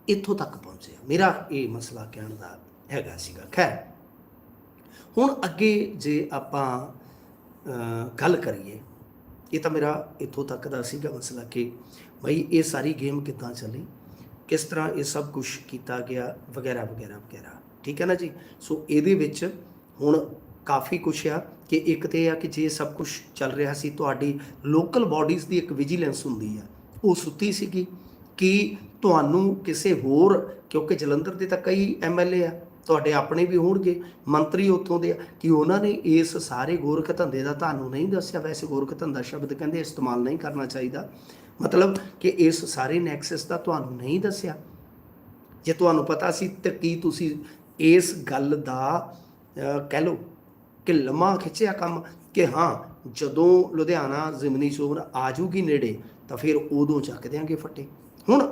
Speaker 1: ਇੱਥੋਂ ਤੱਕ ਪਹੁੰਚੇ ਮੇਰਾ ਇਹ ਮਸਲਾ ਕਹਿਣ ਦਾ ਹੈਗਾ ਸੀਗਾ। ਖੈਰ, ਹੁਣ ਅੱਗੇ ਜੇ ਆਪਾਂ ਗੱਲ ਕਰੀਏ। ਇਹ ਤਾਂ ਮੇਰਾ ਇੱਥੋਂ ਤੱਕ ਦਾ ਸੀਗਾ ਮਸਲਾ ਕਿ ਭਾਈ ਇਹ ਸਾਰੀ ਗੇਮ ਕਿੱਦਾਂ ਚੱਲੀ? ਕਿਸ ਤਰ੍ਹਾਂ ਇਹ ਸਭ ਕੁਝ ਕੀਤਾ ਗਿਆ? ਵਗੈਰਾ ਵਗੈਰਾ ਵਗੈਰਾ। ਠੀਕ ਹੈ ਨਾ ਜੀ? ਸੋ ਇਹਦੇ ਵਿੱਚ ਹੁਣ ਕਾਫੀ ਕੁਛ ਆ ਕਿ ਇੱਕ ਤੇ ਇਹ ਆ ਕਿ ਜੇ ਸਭ ਕੁਝ ਚੱਲ ਰਿਹਾ ਸੀ, ਤੁਹਾਡੀ ਲੋਕਲ ਬਾਡੀਜ਼ ਦੀ ਇੱਕ ਵਿਜੀਲੈਂਸ ਹੁੰਦੀ ਆ। ਉਹ ਸੁੱਤੀ ਸੀਗੀ। ਕਿ ਤੁਹਾਨੂੰ ਕਿਸੇ ਹੋਰ, ਕਿਉਂਕਿ ਜਲੰਧਰ ਦੇ ਤਾਂ ਕਈ ਐਮਐਲਏ ਆ ਤੁਹਾਡੇ ਆਪਣੇ ਵੀ ਹੋਣਗੇ, ਮੰਤਰੀ ਉੱਥੋਂ ਦੇ ਆ। ਕਿ ਉਹਨਾਂ ਨੇ ਇਸ ਸਾਰੇ ਗੋਰਖ ਧੰਦੇ ਦਾ ਤੁਹਾਨੂੰ ਨਹੀਂ ਦੱਸਿਆ, ਵੈਸੇ ਗੋਰਖ ਧੰਦਾ ਸ਼ਬਦ ਕਹਿੰਦੇ ਇਸਤੇਮਾਲ ਨਹੀਂ ਕਰਨਾ ਚਾਹੀਦਾ। ਮਤਲਬ ਕਿ ਇਸ ਸਾਰੇ ਨੈਕਸਸ ਦਾ ਤੁਹਾਨੂੰ ਨਹੀਂ ਦੱਸਿਆ। ਜੇ ਤੁਹਾਨੂੰ ਪਤਾ ਸੀ ਤੇ ਕੀ ਤੁਸੀਂ ਇਸ ਗੱਲ ਦਾ ਕਹਿ ਲਓ ਕਿ ਲੰਮਾ ਖਿੱਚਿਆ ਕੰਮ ਕਿ ਹਾਂ, ਜਦੋਂ ਲੁਧਿਆਣਾ ਜ਼ਿਮਨੀ ਚੋਣ ਆ ਜੂਗੀ ਨੇੜੇ, ਤਾਂ ਫਿਰ ਉਦੋਂ ਚੱਕ ਦਿਆਂਗੇ ਫੱਟੇ। ਹੁਣ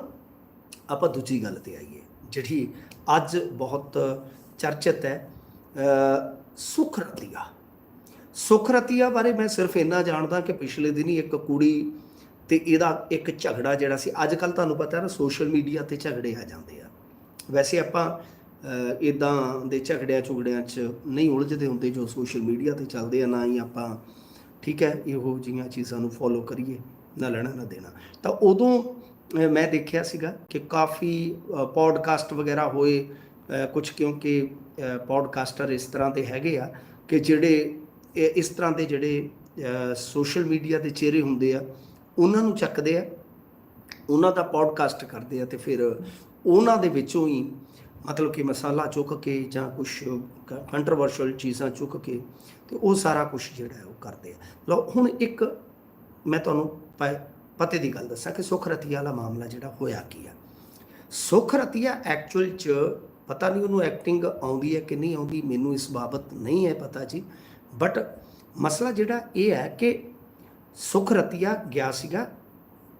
Speaker 1: ਆਪਾਂ ਦੂਜੀ ਗੱਲ ਤੇ ਆਈਏ। ਜਿਹੜੀ ਅੱਜ ਬਹੁਤ ਚਰਚਿਤ ਹੈ ਅਹ, ਸੁਖ ਰਤੀਆ। ਸੁਖ ਰਤੀਆ ਬਾਰੇ ਮੈਂ ਸਿਰਫ ਇੰਨਾ ਜਾਣਦਾ ਕਿ ਪਿਛਲੇ ਦਿਨੀ ਇੱਕ ਕੁੜੀ ਤੇ ਇਹਦਾ ਇੱਕ ਝਗੜਾ ਜਿਹੜਾ ਸੀ ਅੱਜ ਕੱਲ ਤੁਹਾਨੂੰ ਪਤਾ ਨਾ ਸੋਸ਼ਲ ਮੀਡੀਆ ਤੇ ਝਗੜੇ ਆ ਜਾਂਦੇ ਆ। ਵੈਸੇ ਆਪਾਂ ਇਦਾਂ ਦੇ ਝਗੜਿਆਂ ਝੁਗੜਿਆਂ 'ਚ ਨਹੀਂ ਉਲਝਦੇ ਹੁੰਦੇ ਜੋ ਸੋਸ਼ਲ ਮੀਡੀਆ ਤੇ ਚੱਲਦੇ ਆ ਨਾ ਹੀ ਆਪਾਂ ਠੀਕ ਹੈ ਇਹੋ ਜਿਹੀਆਂ ਚੀਜ਼ਾਂ ਨੂੰ ਫੋਲੋ ਕਰੀਏ ਨਾ ਲੈਣਾ ਨਾ ਦੇਣਾ। ਤਾਂ ਉਦੋਂ ਮੈਂ ਦੇਖਿਆ ਸੀਗਾ ਕਿ ਕਾਫੀ ਪੋਡਕਾਸਟ ਵਗੈਰਾ ਹੋਏ ਕੁਝ ਕਿਉਂਕਿ ਪੋਡਕਾਸਟਰ ਇਸ ਤਰ੍ਹਾਂ ਦੇ ਹੈਗੇ ਆ ਕਿ ਜਿਹੜੇ, ਇਹ- ਇਸ ਤਰ੍ਹਾਂ ਦੇ ਜਿਹੜੇ ਸੋਸ਼ਲ ਮੀਡੀਆ ਦੇ ਚਿਹਰੇ ਹੁੰਦੇ ਆ, ਉਹਨਾਂ ਨੂੰ ਚੱਕਦੇ ਆ, ਉਹਨਾਂ ਦਾ ਪੋਡਕਾਸਟ ਕਰਦੇ ਆ ਤੇ ਫਿਰ ਉਹਨਾਂ ਦੇ ਵਿੱਚੋਂ ਹੀ ਮਤਲਬ ਕਿ ਮਸਾਲਾ ਚੁੱਕ ਕੇ ਜਾਂ ਕੁਝ ਕੰਟਰੋਵਰਸ਼ਲ ਚੀਜ਼ਾਂ ਚੁੱਕ ਕੇ ਤੇ ਉਹ ਸਾਰਾ ਕੁਝ ਜਿਹੜਾ ਹੈ ਉਹ ਕਰਦੇ ਆ। ਲਓ, ਹੁਣ ਇੱਕ ਮੈਂ ਤੁਹਾਨੂੰ ਪ- ਪਤੇ ਦੀ ਗੱਲ ਦੱਸਾਂ ਕਿ ਸੁਖ ਰਤੀਆ ਵਾਲਾ ਮਾਮਲਾ ਜਿਹੜਾ ਹੋਇਆ ਕੀ ਆ? ਸੁਖ ਰਤੀਆ ਐਕਚੁਅਲ ਚ ਪਤਾ ਨਹੀਂ ਉਹਨੂੰ ਐਕਟਿੰਗ ਆਉਂਦੀ ਹੈ ਕਿ ਨਹੀਂ ਆਉਂਦੀ, ਮੈਨੂੰ ਇਸ ਬਾਬਤ ਨਹੀਂ ਹੈ ਪਤਾ ਜੀ। ਬਟ ਮਸਲਾ ਜਿਹੜਾ ਇਹ ਹੈ ਕਿ ਸੁਖ ਰਤੀਆ ਗਿਆ ਸੀਗਾ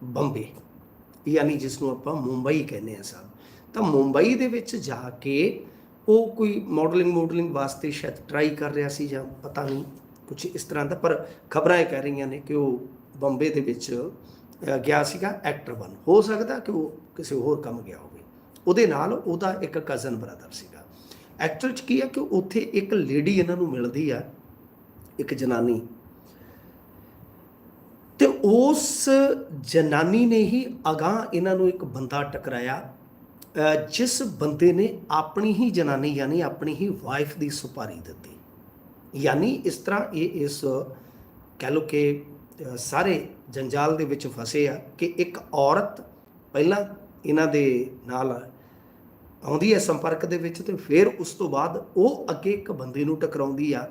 Speaker 1: ਬੰਬੇ, ਯਾਨੀ ਜਿਸ ਨੂੰ ਆਪਾਂ ਮੁੰਬਈ ਕਹਿੰਦੇ ਆ ਸਭ ਤਾਂ ਮੁੰਬਈ ਦੇ ਵਿੱਚ ਜਾ ਕੇ ਉਹ ਕੋਈ ਮਾਡਲਿੰਗ ਮਾਡਲਿੰਗ ਵਾਸਤੇ ਸ਼ਾਇਦ ਟਰਾਈ ਕਰ ਰਿਹਾ ਸੀ ਜਾਂ ਪਤਾ ਨਹੀਂ ਕੁਝ ਇਸ ਤਰ੍ਹਾਂ ਦਾ, ਪਰ ਖਬਰਾਂ ਇਹ ਕਹਿ ਰਹੀਆਂ ਨੇ ਕਿ ਉਹ ਬੰਬੇ ਦੇ ਵਿੱਚ ਗਿਆ ਸੀਗਾ ਐਕਟਰ ਬਣ। ਹੋ ਸਕਦਾ ਕਿ ਉਹ ਕਿਸੇ ਹੋਰ ਕੰਮ ਗਿਆ ਹੋਵੇ। ਉਹਦੇ ਨਾਲ ਉਹਦਾ ਇੱਕ ਕਜ਼ਨ ਬ੍ਰਦਰ ਸੀਗਾ। ਐਕਚੁਅਲ ਚ ਕੀ ਹੈ ਕਿ ਉੱਥੇ ਇੱਕ ਲੇਡੀ ਇਹਨਾਂ ਨੂੰ ਮਿਲਦੀ ਆ, ਇੱਕ ਜਨਾਨੀ। ਤੇ ਉਸ ਜਨਾਨੀ ਨੇ ਹੀ ਅਗਾਹ ਇਹਨਾਂ ਨੂੰ ਇੱਕ ਬੰਦਾ ਟਕਰਾਇਆ ਜਿਸ ਬੰਦੇ ਨੇ ਆਪਣੀ ਹੀ ਜਨਾਨੀ ਯਾਨੀ ਆਪਣੀ ਹੀ ਵਾਈਫ ਦੀ ਸੁਪਾਰੀ ਦਿੱਤੀ। ਯਾਨੀ ਇਸ ਤਰ੍ਹਾਂ ਇਹ ਇਸ, ਕਹਿ ਲੋ ਕਿ ਸਾਰੇ ਜੰਜਾਲ ਦੇ ਵਿੱਚ ਫਸੇ ਆ ਕਿ ਇੱਕ ਔਰਤ ਪਹਿਲਾਂ ਇਹਨਾਂ ਦੇ ਨਾਲ ਆਉਂਦੀ ਹੈ ਸੰਪਰਕ ਦੇ ਵਿੱਚ ਤੇ ਫਿਰ ਉਸ ਤੋਂ ਬਾਅਦ ਉਹ ਅੱਗੇ ਇੱਕ ਬੰਦੇ ਨੂੰ ਟਕਰਾਉਂਦੀ ਆ।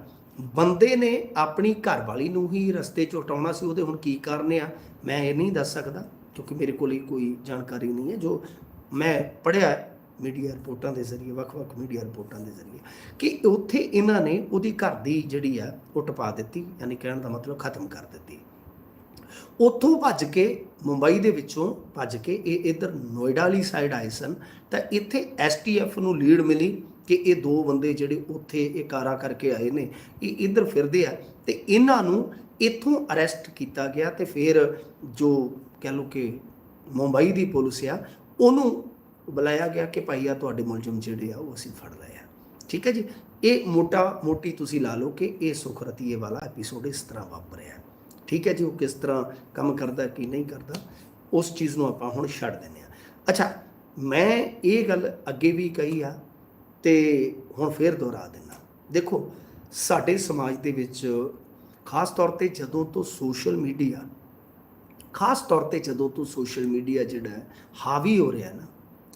Speaker 1: ਬੰਦੇ ਨੇ ਆਪਣੀ ਘਰਵਾਲੀ ਨੂੰ ਹੀ ਰਸਤੇ 'ਚ ਹਟਾਉਣਾ ਸੀ, ਉਹਦੇ ਹੁਣ ਕੀ ਕਾਰਨ ਆ, ਮੈਂ ਇਹ ਨਹੀਂ ਦੱਸ ਸਕਦਾ, ਕਿਉਂਕਿ ਮੇਰੇ ਕੋਲ ਇਹ ਕੋਈ ਜਾਣਕਾਰੀ ਨਹੀਂ ਹੈ, ਜੋ ਮੈਂ ਪੜਿਆ ਮੀਡੀਆ ਰਿਪੋਰਟਾਂ ਦੇ ਜ਼ਰੀਏ, ਵੱਖ-ਵੱਖ ਮੀਡੀਆ ਰਿਪੋਰਟਾਂ ਦੇ ਜ਼ਰੀਏ, ਕਿ ਉੱਥੇ ਇਹਨਾਂ ਨੇ ਉਹਦੀ ਘਰ ਦੀ ਜਿਹੜੀ ਆ, ਉਹ ਟਪਾ ਦਿੱਤੀ, ਯਾਨੀ ਕਹਿਣ ਦਾ ਮਤਲਬ ਖਤਮ ਕਰ ਦਿੱਤੀ। ਉੱਥੋਂ ਭੱਜ ਕੇ, ਮੁੰਬਈ ਦੇ ਵਿੱਚੋਂ ਭੱਜ ਕੇ ਇਹ ਇਧਰ ਨੋਇਡਾ ਵਾਲੀ ਸਾਈਡ ਆਏ ਸਨ। ਤਾਂ ਇੱਥੇ ਐਸਟੀਐਫ ਨੂੰ ਲੀਡ ਮਿਲੀ ਕਿ ਇਹ ਦੋ ਬੰਦੇ ਜਿਹੜੇ ਉੱਥੇ ਇਹ ਕਾਰਾ ਕਰਕੇ ਆਏ ਨੇ, ਇਹ ਇਧਰ ਫਿਰਦੇ ਆ ਤੇ ਇਹਨਾਂ ਨੂੰ ਇੱਥੋਂ ਅਰੈਸਟ ਕੀਤਾ ਗਿਆ ਤੇ ਫਿਰ ਜੋ ਕਹਿ ਲਓ ਕਿ ਮੁੰਬਈ ਦੀ ਪੁਲਿਸ ਆ, ਉਹਨੂੰ ਬੁਲਾਇਆ ਗਿਆ ਕਿ ਭਾਈ ਆ ਤੁਹਾਡੇ ਮੁਲਜ਼ਮ ਜਿਹੜੇ ਆ ਉਹ ਅਸੀਂ ਫੜ ਲਏ ਆ। ਠੀਕ ਹੈ ਜੀ? ਇਹ ਮੋਟਾ ਮੋਟੀ ਤੁਸੀਂ ਲਾ ਲਓ ਕਿ ਇਹ ਸੁਖਰਤੀਏ ਵਾਲਾ ਐਪੀਸੋਡ ਇਸ ਤਰ੍ਹਾਂ ਵਾਪਰਿਆ। ਠੀਕ ਹੈ ਜੀ, ਉਹ ਕਿਸ ਤਰ੍ਹਾਂ ਕੰਮ ਕਰਦਾ, ਕੀ ਨਹੀਂ ਕਰਦਾ, ਉਸ ਚੀਜ਼ ਨੂੰ ਆਪਾਂ ਹੁਣ ਛੱਡ ਦਿੰਦੇ ਆ ਅੱਛਾ, ਮੈਂ ਇਹ ਗੱਲ ਅੱਗੇ ਵੀ ਕਹੀ ਆ, ਤੇ ਹੁਣ ਫੇਰ ਦੁਹਰਾ ਦਿੰਦਾ। ਦੇਖੋ, ਸਾਡੇ ਸਮਾਜ ਦੇ ਵਿੱਚ ਖਾਸ ਤੌਰ ਤੇ ਜਦੋਂ ਤੋਂ ਸੋਸ਼ਲ ਮੀਡੀਆ, ਖਾਸ ਤੌਰ ਤੇ ਜਦੋਂ ਤੋਂ ਸੋਸ਼ਲ ਮੀਡੀਆ ਜਿਹੜਾ ਹਾਵੀ ਹੋ ਰਿਹਾ ਨਾ,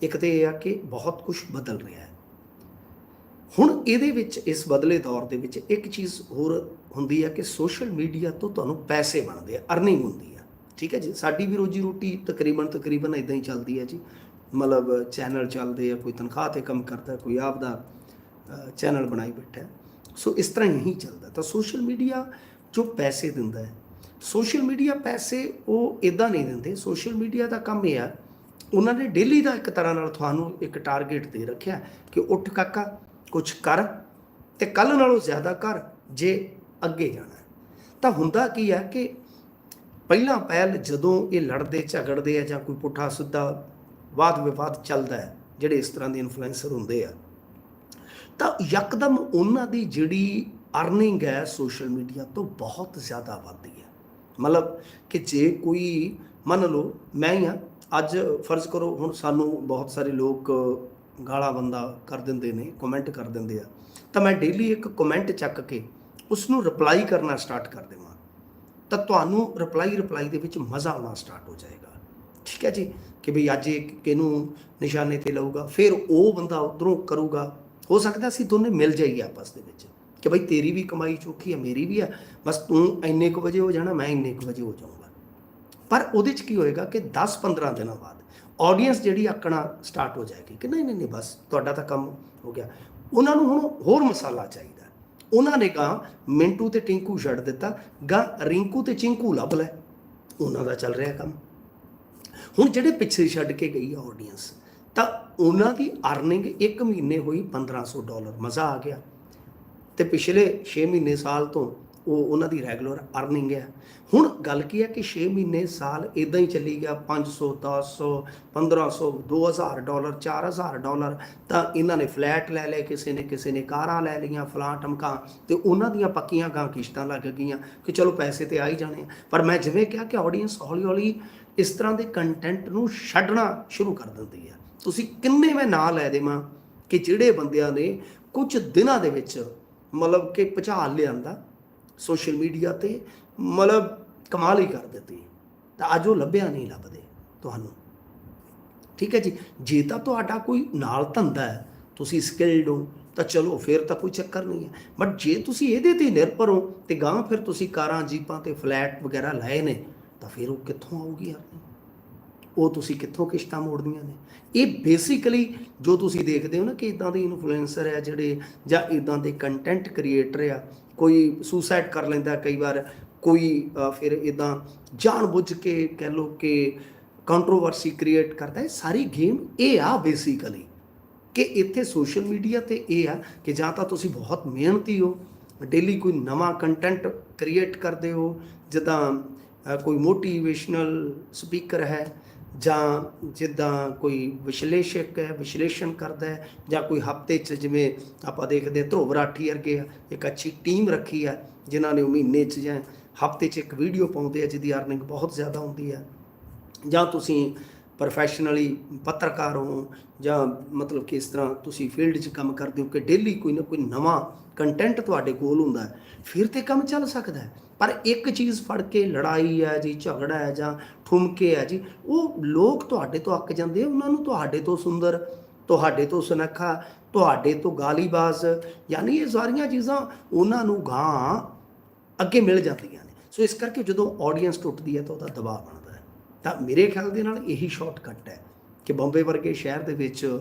Speaker 1: ਇੱਕ ਤੇ ਇਹ ਆ ਕਿ ਬਹੁਤ ਕੁਝ ਬਦਲ ਰਿਹਾ ਹੈ। ਹੁਣ ਇਹਦੇ ਵਿੱਚ, ਇਸ ਬਦਲੇ ਦੌਰ ਦੇ ਵਿੱਚ ਇੱਕ ਚੀਜ਼ ਹੋਰ ਹੁੰਦੀ ਹੈ ਕਿ ਸੋਸ਼ਲ ਮੀਡੀਆ ਤੋਂ ਤੁਹਾਨੂੰ ਪੈਸੇ ਬਣਦੇ ਆ ਅਰਨਿੰਗ ਹੁੰਦੀ ਆ। ਠੀਕ ਹੈ ਜੀ? ਸਾਡੀ ਵੀ ਰੋਜੀ ਰੋਟੀ ਤਕਰੀਬਨ ਤਕਰੀਬਨ ਇਦਾਂ ਹੀ ਚੱਲਦੀ ਹੈ ਜੀ। ਮਤਲਬ ਚੈਨਲ ਚੱਲਦੇ ਆ, ਕੋਈ ਤਨਖਾਹ ਤੇ ਕੰਮ ਕਰਦਾ, ਕੋਈ ਆਪ ਦਾ ਚੈਨਲ ਬਣਾਈ ਬੈਠਾ। ਸੋ ਇਸ ਤਰ੍ਹਾਂ ਹੀ ਚੱਲਦਾ। ਤਾਂ ਸੋਸ਼ਲ ਮੀਡੀਆ ਜੋ ਪੈਸੇ ਦਿੰਦਾ ਹੈ ਸੋਸ਼ਲ ਮੀਡੀਆ ਪੈਸੇ ਉਹ ਇਦਾਂ ਨਹੀਂ ਦਿੰਦੇ। ਸੋਸ਼ਲ ਮੀਡੀਆ ਦਾ ਕੰਮ ਇਹ ਆ, ਉਹਨਾਂ ਨੇ ਡੇਲੀ ਦਾ ਇੱਕ ਤਰ੍ਹਾਂ ਨਾਲ ਤੁਹਾਨੂੰ ਇੱਕ ਟਾਰਗੇਟ ਦੇ ਰੱਖਿਆ ਕਿ ਉੱਠ ਕਾਕਾ ਕੁਝ ਕਰ ਤੇ ਕੱਲ ਨਾਲੋਂ ਜ਼ਿਆਦਾ ਕਰ। ਜੇ ਅੱਗੇ ਜਾਣਾ ਤਾਂ ਹੁੰਦਾ ਕੀ ਹੈ ਕਿ ਪਹਿਲਾਂ ਪਹਿਲ ਜਦੋਂ ਇਹ ਲੜਦੇ, ਝਗੜਦੇ ਆ ਜਾਂ ਕੋਈ ਪੁੱਠਾ ਸਿੱਧਾ ਵਾਦ ਵਿਵਾਦ ਚੱਲਦਾ ਹੈ, ਜਿਹੜੇ ਇਸ ਤਰ੍ਹਾਂ ਦੇ ਇਨਫਲੂਐਂਸਰ ਹੁੰਦੇ ਆ, ਤਾਂ ਯਕਦਮ ਉਹਨਾਂ ਦੀ ਜਿਹੜੀ ਅਰਨਿੰਗ ਹੈ ਸੋਸ਼ਲ ਮੀਡੀਆ ਤੋਂ ਬਹੁਤ ਜ਼ਿਆਦਾ ਵੱਧਦੀ ਹੈ। ਮਤਲਬ ਕਿ ਜੇ ਕੋਈ, ਮੰਨ ਲਓ ਮੈਂ ਹੀ ਆ ਅੱਜ ਫਰਜ਼ ਕਰੋ ਹੁਣ ਸਾਨੂੰ ਬਹੁਤ ਸਾਰੇ ਲੋਕ ਗਾਲਾਂ ਬੰਦਾ ਕਰ ਦਿੰਦੇ ਨੇ ਕਮੈਂਟ ਕਰ ਦਿੰਦੇ ਆ, ਤਾਂ ਮੈਂ ਡੇਲੀ ਇੱਕ ਕਮੈਂਟ ਚੱਕ ਕੇ ਉਸ ਨੂੰ ਰਿਪਲਾਈ ਕਰਨਾ ਸਟਾਰਟ ਕਰ ਦੇਵਾਂ, ਤਾਂ ਤੁਹਾਨੂੰ ਰਿਪਲਾਈ ਰਿਪਲਾਈ ਦੇ ਵਿੱਚ ਮਜ਼ਾ ਆਉਣਾ ਸਟਾਰਟ ਹੋ ਜਾਏਗਾ। ਠੀਕ ਹੈ ਜੀ? ਕਿ ਵੀ ਅੱਜ ਇਹ ਕਿਹਨੂੰ ਨਿਸ਼ਾਨੇ ਤੇ ਲਊਗਾ, ਫਿਰ ਉਹ ਬੰਦਾ ਉਧਰੋਂ ਕਰੂਗਾ। ਹੋ ਸਕਦਾ ਅਸੀਂ ਦੋਨੇ ਮਿਲ ਜਾਈਏ ਆਪਸ ਦੇ ਵਿੱਚ, ਕਿ ਭਾਈ ਤੇਰੀ ਵੀ ਕਮਾਈ ਚੋਖੀ ਹੈ, ਮੇਰੀ ਵੀ ਹੈ, ਬਸ ਤੂੰ ਇੰਨੇ ਕੁ ਵਜੇ ਹੋ ਜਾਣਾ, ਮੈਂ ਇੰਨੇ ਕੁ ਵਜੇ ਹੋ ਜਾਊਂਗਾ। ਪਰ ਉਹਦੇ ਚ ਕੀ ਹੋਏਗਾ ਕਿ 10-15 ਦਿਨਾਂ ਬਾਅਦ ਆਡੀਅנס ਜਿਹੜੀ ਆਕਣਾ ਸਟਾਰਟ ਹੋ ਜਾਏਗੀ, ਕਿ ਨਹੀਂ ਨਹੀਂ ਨਹੀਂ, ਬਸ ਤੁਹਾਡਾ ਤਾਂ ਕੰਮ ਹੋ ਗਿਆ। ਉਹਨਾਂ ਨੂੰ ਹੁਣ ਹੋਰ ਮਸਾਲਾ ਚਾਹੀਦਾ। ਉਹਨਾਂ ਨੇ ਕਹਾ, ਮਿੰਟੂ ਤੇ ਟਿੰਕੂ ਛੱਡ ਦਿੱਤਾ, ਗਾ ਰਿੰਕੂ ਤੇ ਚਿੰਕੂ ਲੱਭ ਲੈ। ਉਹਨਾਂ ਦਾ ਚੱਲ ਰਿਹਾ ਕੰਮ। ਹੁਣ ਜਿਹੜੇ ਪਿੱਛੇ ਛੱਡ ਕੇ ਗਈ ਆ ਆਡੀਅנס ਤਾਂ ਉਹਨਾਂ ਦੀ ਅਰਨਿੰਗ ਇੱਕ ਮਹੀਨੇ ਹੋਈ 1500 ਡਾਲਰ ਮਜ਼ਾ ਆ ਗਿਆ। ਤੇ ਪਿਛਲੇ 6 ਮਹੀਨੇ ਸਾਲ ਤੋਂ ਉਹ ਉਹਨਾਂ ਦੀ ਰੈਗੂਲਰ ਅਰਨਿੰਗ ਹੈ ਹੁਣ ਗੱਲ ਕੀ ਹੈ ਕਿ 6 ਮਹੀਨੇ ਸਾਲ ਇਦਾਂ ਹੀ ਚੱਲੀ ਗਿਆ 500 1000 1500 2000 ਡਾਲਰ 4000 ਡਾਲਰ, ਤਾਂ ਇਹਨਾਂ ਨੇ ਫਲੈਟ ਲੈ ਲਏ, ਕਿਸੇ ਨੇ ਕਿਸੇ ਨੇ ਕਾਰਾਂ ਲੈ ਲਈਆਂ ਫਲਾਂ ਟਮਕਾਂ ਤੇ ਉਹਨਾਂ ਦੀਆਂ ਪੱਕੀਆਂ ਗਾਂ ਕਿਸ਼ਤਾਂ ਲੱਗ ਗਈਆਂ ਕਿ ਚਲੋ ਪੈਸੇ ਤੇ ਆ ਹੀ ਜਾਣੇ ਆ। ਪਰ ਮੈਂ ਜਿਵੇਂ ਕਿਹਾ ਕਿ ਆਡੀਅנס ਹੌਲੀ ਹੌਲੀ ਇਸ ਤਰ੍ਹਾਂ ਦੇ ਕੰਟੈਂਟ ਨੂੰ ਛੱਡਣਾ ਸ਼ੁਰੂ ਕਰ ਦਿੰਦੀ ਹੈ ਤੁਸੀਂ ਕਿੰਨੇ ਮੈਂ ਨਾਂ ਲੈ ਦੇਵਾਂ ਕਿ ਜਿਹੜੇ ਬੰਦਿਆਂ ਨੇ ਕੁਝ ਦਿਨਾਂ ਦੇ ਵਿੱਚ ਮਤਲਬ ਕਿ ਭੁਚਾਲ ਲਿਆਂਦਾ ਸੋਸ਼ਲ ਮੀਡੀਆ ਤੇ ਮਤਲਬ ਕਮਾਲ ਹੀ ਕਰ ਦਿੱਤੀ। ਤਾਂ ਅੱਜ ਉਹ ਲੱਭਿਆ ਨਹੀਂ ਲੱਭਦੇ ਤੁਹਾਨੂੰ। ਠੀਕ ਹੈ ਜੀ? ਜੇ ਤਾਂ ਤੁਹਾਡਾ ਕੋਈ ਨਾਲ ਧੰਦਾ ਹੈ, ਤੁਸੀਂ ਸਕਿਲਡ ਹੋ, ਤਾਂ ਚਲੋ ਫਿਰ ਤਾਂ ਕੋਈ ਚੱਕਰ ਨਹੀਂ ਹੈ। ਬਟ ਜੇ ਤੁਸੀਂ ਇਹਦੇ ਤੇ ਨਿਰਭਰ ਹੋ ਤੇ ਗਾਂ ਫਿਰ ਤੁਸੀਂ ਕਾਰਾਂ, ਜੀਪਾਂ ਤੇ ਫਲੈਟ ਵਗੈਰਾ ਲਏ ਨੇ, ਤਾਂ ਫਿਰ ਉਹ ਕਿੱਥੋਂ ਆਊਗੀ ਯਾਰ ਉਹ ਤੁਸੀਂ ਕਿੱਥੋਂ ਕਿਸ਼ਤਾਂ ਮੋੜਦੀਆਂ ਨੇ? ਇਹ ਬੇਸਿਕਲੀ ਜੋ ਤੁਸੀਂ ਦੇਖਦੇ ਹੋ ਨਾ ਕਿ ਇਦਾਂ ਦੇ ਇਨਫਲੂਐਂਸਰ ਆ ਜਿਹੜੇ ਜਾਂ ਇਦਾਂ ਦੇ ਕੰਟੈਂਟ ਕ੍ਰੀਏਟਰ ਆ ਕੋਈ ਸੁਸਾਈਡ ਕਰ ਲੈਂਦਾ ਕਈ ਵਾਰ ਕੋਈ ਅ, ਫਿਰ ਇਦਾਂ ਜਾਣਬੁੱਝ ਕੇ ਕਹਿ ਲੋ ਕਿ ਕੰਟਰੋਵਰਸੀ ਕ੍ਰੀਏਟ ਕਰਦਾ ਹੈ। ਸਾਰੀ ਗੇਮ ਇਹ ਆ ਬੇਸਿਕਲੀ ਕਿ ਇੱਥੇ ਸੋਸ਼ਲ ਮੀਡੀਆ ਤੇ ਇਹ ਆ ਕਿ ਜਾਂ ਤਾਂ ਤੁਸੀਂ ਬਹੁਤ ਮਿਹਨਤੀ ਹੋ ਡੇਲੀ ਕੋਈ ਨਵਾਂ ਕੰਟੈਂਟ ਕ੍ਰੀਏਟ ਕਰਦੇ ਹੋ ਜਿੱਦਾਂ ਕੋਈ ਮੋਟੀਵੇਸ਼ਨਲ ਸਪੀਕਰ ਹੈ ਜਾਂ ਜਿੱਦਾਂ ਕੋਈ ਵਿਸ਼ਲੇਸ਼ਕ ਹੈ, ਵਿਸ਼ਲੇਸ਼ਣ ਕਰਦਾ ਹੈ, ਜਾਂ ਕੋਈ ਹਫ਼ਤੇ 'ਚ ਜਿਵੇਂ ਆਪਾਂ ਦੇਖਦੇ ਹਾਂ ਧਰੁਵ ਰਾਠੀ ਵਰਗੇ ਆ, ਇੱਕ ਅੱਛੀ ਟੀਮ ਰੱਖੀ ਹੈ ਜਿਨ੍ਹਾਂ ਨੇ ਉਹ ਮਹੀਨੇ 'ਚ ਜਾਂ ਹਫ਼ਤੇ 'ਚ ਇੱਕ ਵੀਡੀਓ ਪਾਉਂਦੇ ਆ, ਜਿਹਦੀ ਅਰਨਿੰਗ ਬਹੁਤ ਜ਼ਿਆਦਾ ਹੁੰਦੀ ਹੈ ਜਾਂ ਤੁਸੀਂ ਪ੍ਰੋਫੈਸ਼ਨਲੀ ਪੱਤਰਕਾਰ ਹੋ ਜਾਂ ਮਤਲਬ ਕਿ ਇਸ ਤਰ੍ਹਾਂ ਤੁਸੀਂ ਫੀਲਡ 'ਚ ਕੰਮ ਕਰਦੇ ਹੋ ਕਿ ਡੇਲੀ ਕੋਈ ਨਾ ਕੋਈ ਨਵਾਂ ਕੰਟੈਂਟ ਤੁਹਾਡੇ ਕੋਲ ਹੁੰਦਾ ਹੈ, ਫਿਰ ਤੇ ਕੰਮ ਚੱਲ ਸਕਦਾ ਹੈ। ਪਰ ਇੱਕ ਚੀਜ਼ ਫੜ ਕੇ ਲੜਾਈ ਹੈ ਜੀ ਝਗੜਾ ਹੈ ਜਾਂ ਠੁਮਕੇ ਹੈ ਜੀ ਉਹ ਲੋਕ ਤੁਹਾਡੇ ਤੋਂ ਅੱਕ ਜਾਂਦੇ ਆ ਉਹਨਾਂ ਨੂੰ ਤੁਹਾਡੇ ਤੋਂ ਸੁੰਦਰ ਤੁਹਾਡੇ ਤੋਂ ਸੁਨੱਖਾ ਤੁਹਾਡੇ ਤੋਂ ਗਾਲੀਬਾਜ਼ ਯਾਨੀ ਇਹ ਸਾਰੀਆਂ ਚੀਜ਼ਾਂ ਉਹਨਾਂ ਨੂੰ ਗਾਂ ਅੱਗੇ ਮਿਲ ਜਾਂਦੀਆਂ ਨੇ। ਸੋ ਇਸ ਕਰਕੇ ਜਦੋਂ ਆਡੀਅנס ਟੁੱਟਦੀ ਹੈ ਤਾਂ ਉਹਦਾ ਦਬਾਅ ਬਣਦਾ ਤਾਂ ਮੇਰੇ ਖਿਆਲ ਦੇ ਨਾਲ ਇਹੀ ਸ਼ਾਰਟਕਟ ਹੈ ਕਿ ਬੰਬੇ ਵਰਗੇ ਸ਼ਹਿਰ ਦੇ ਵਿੱਚ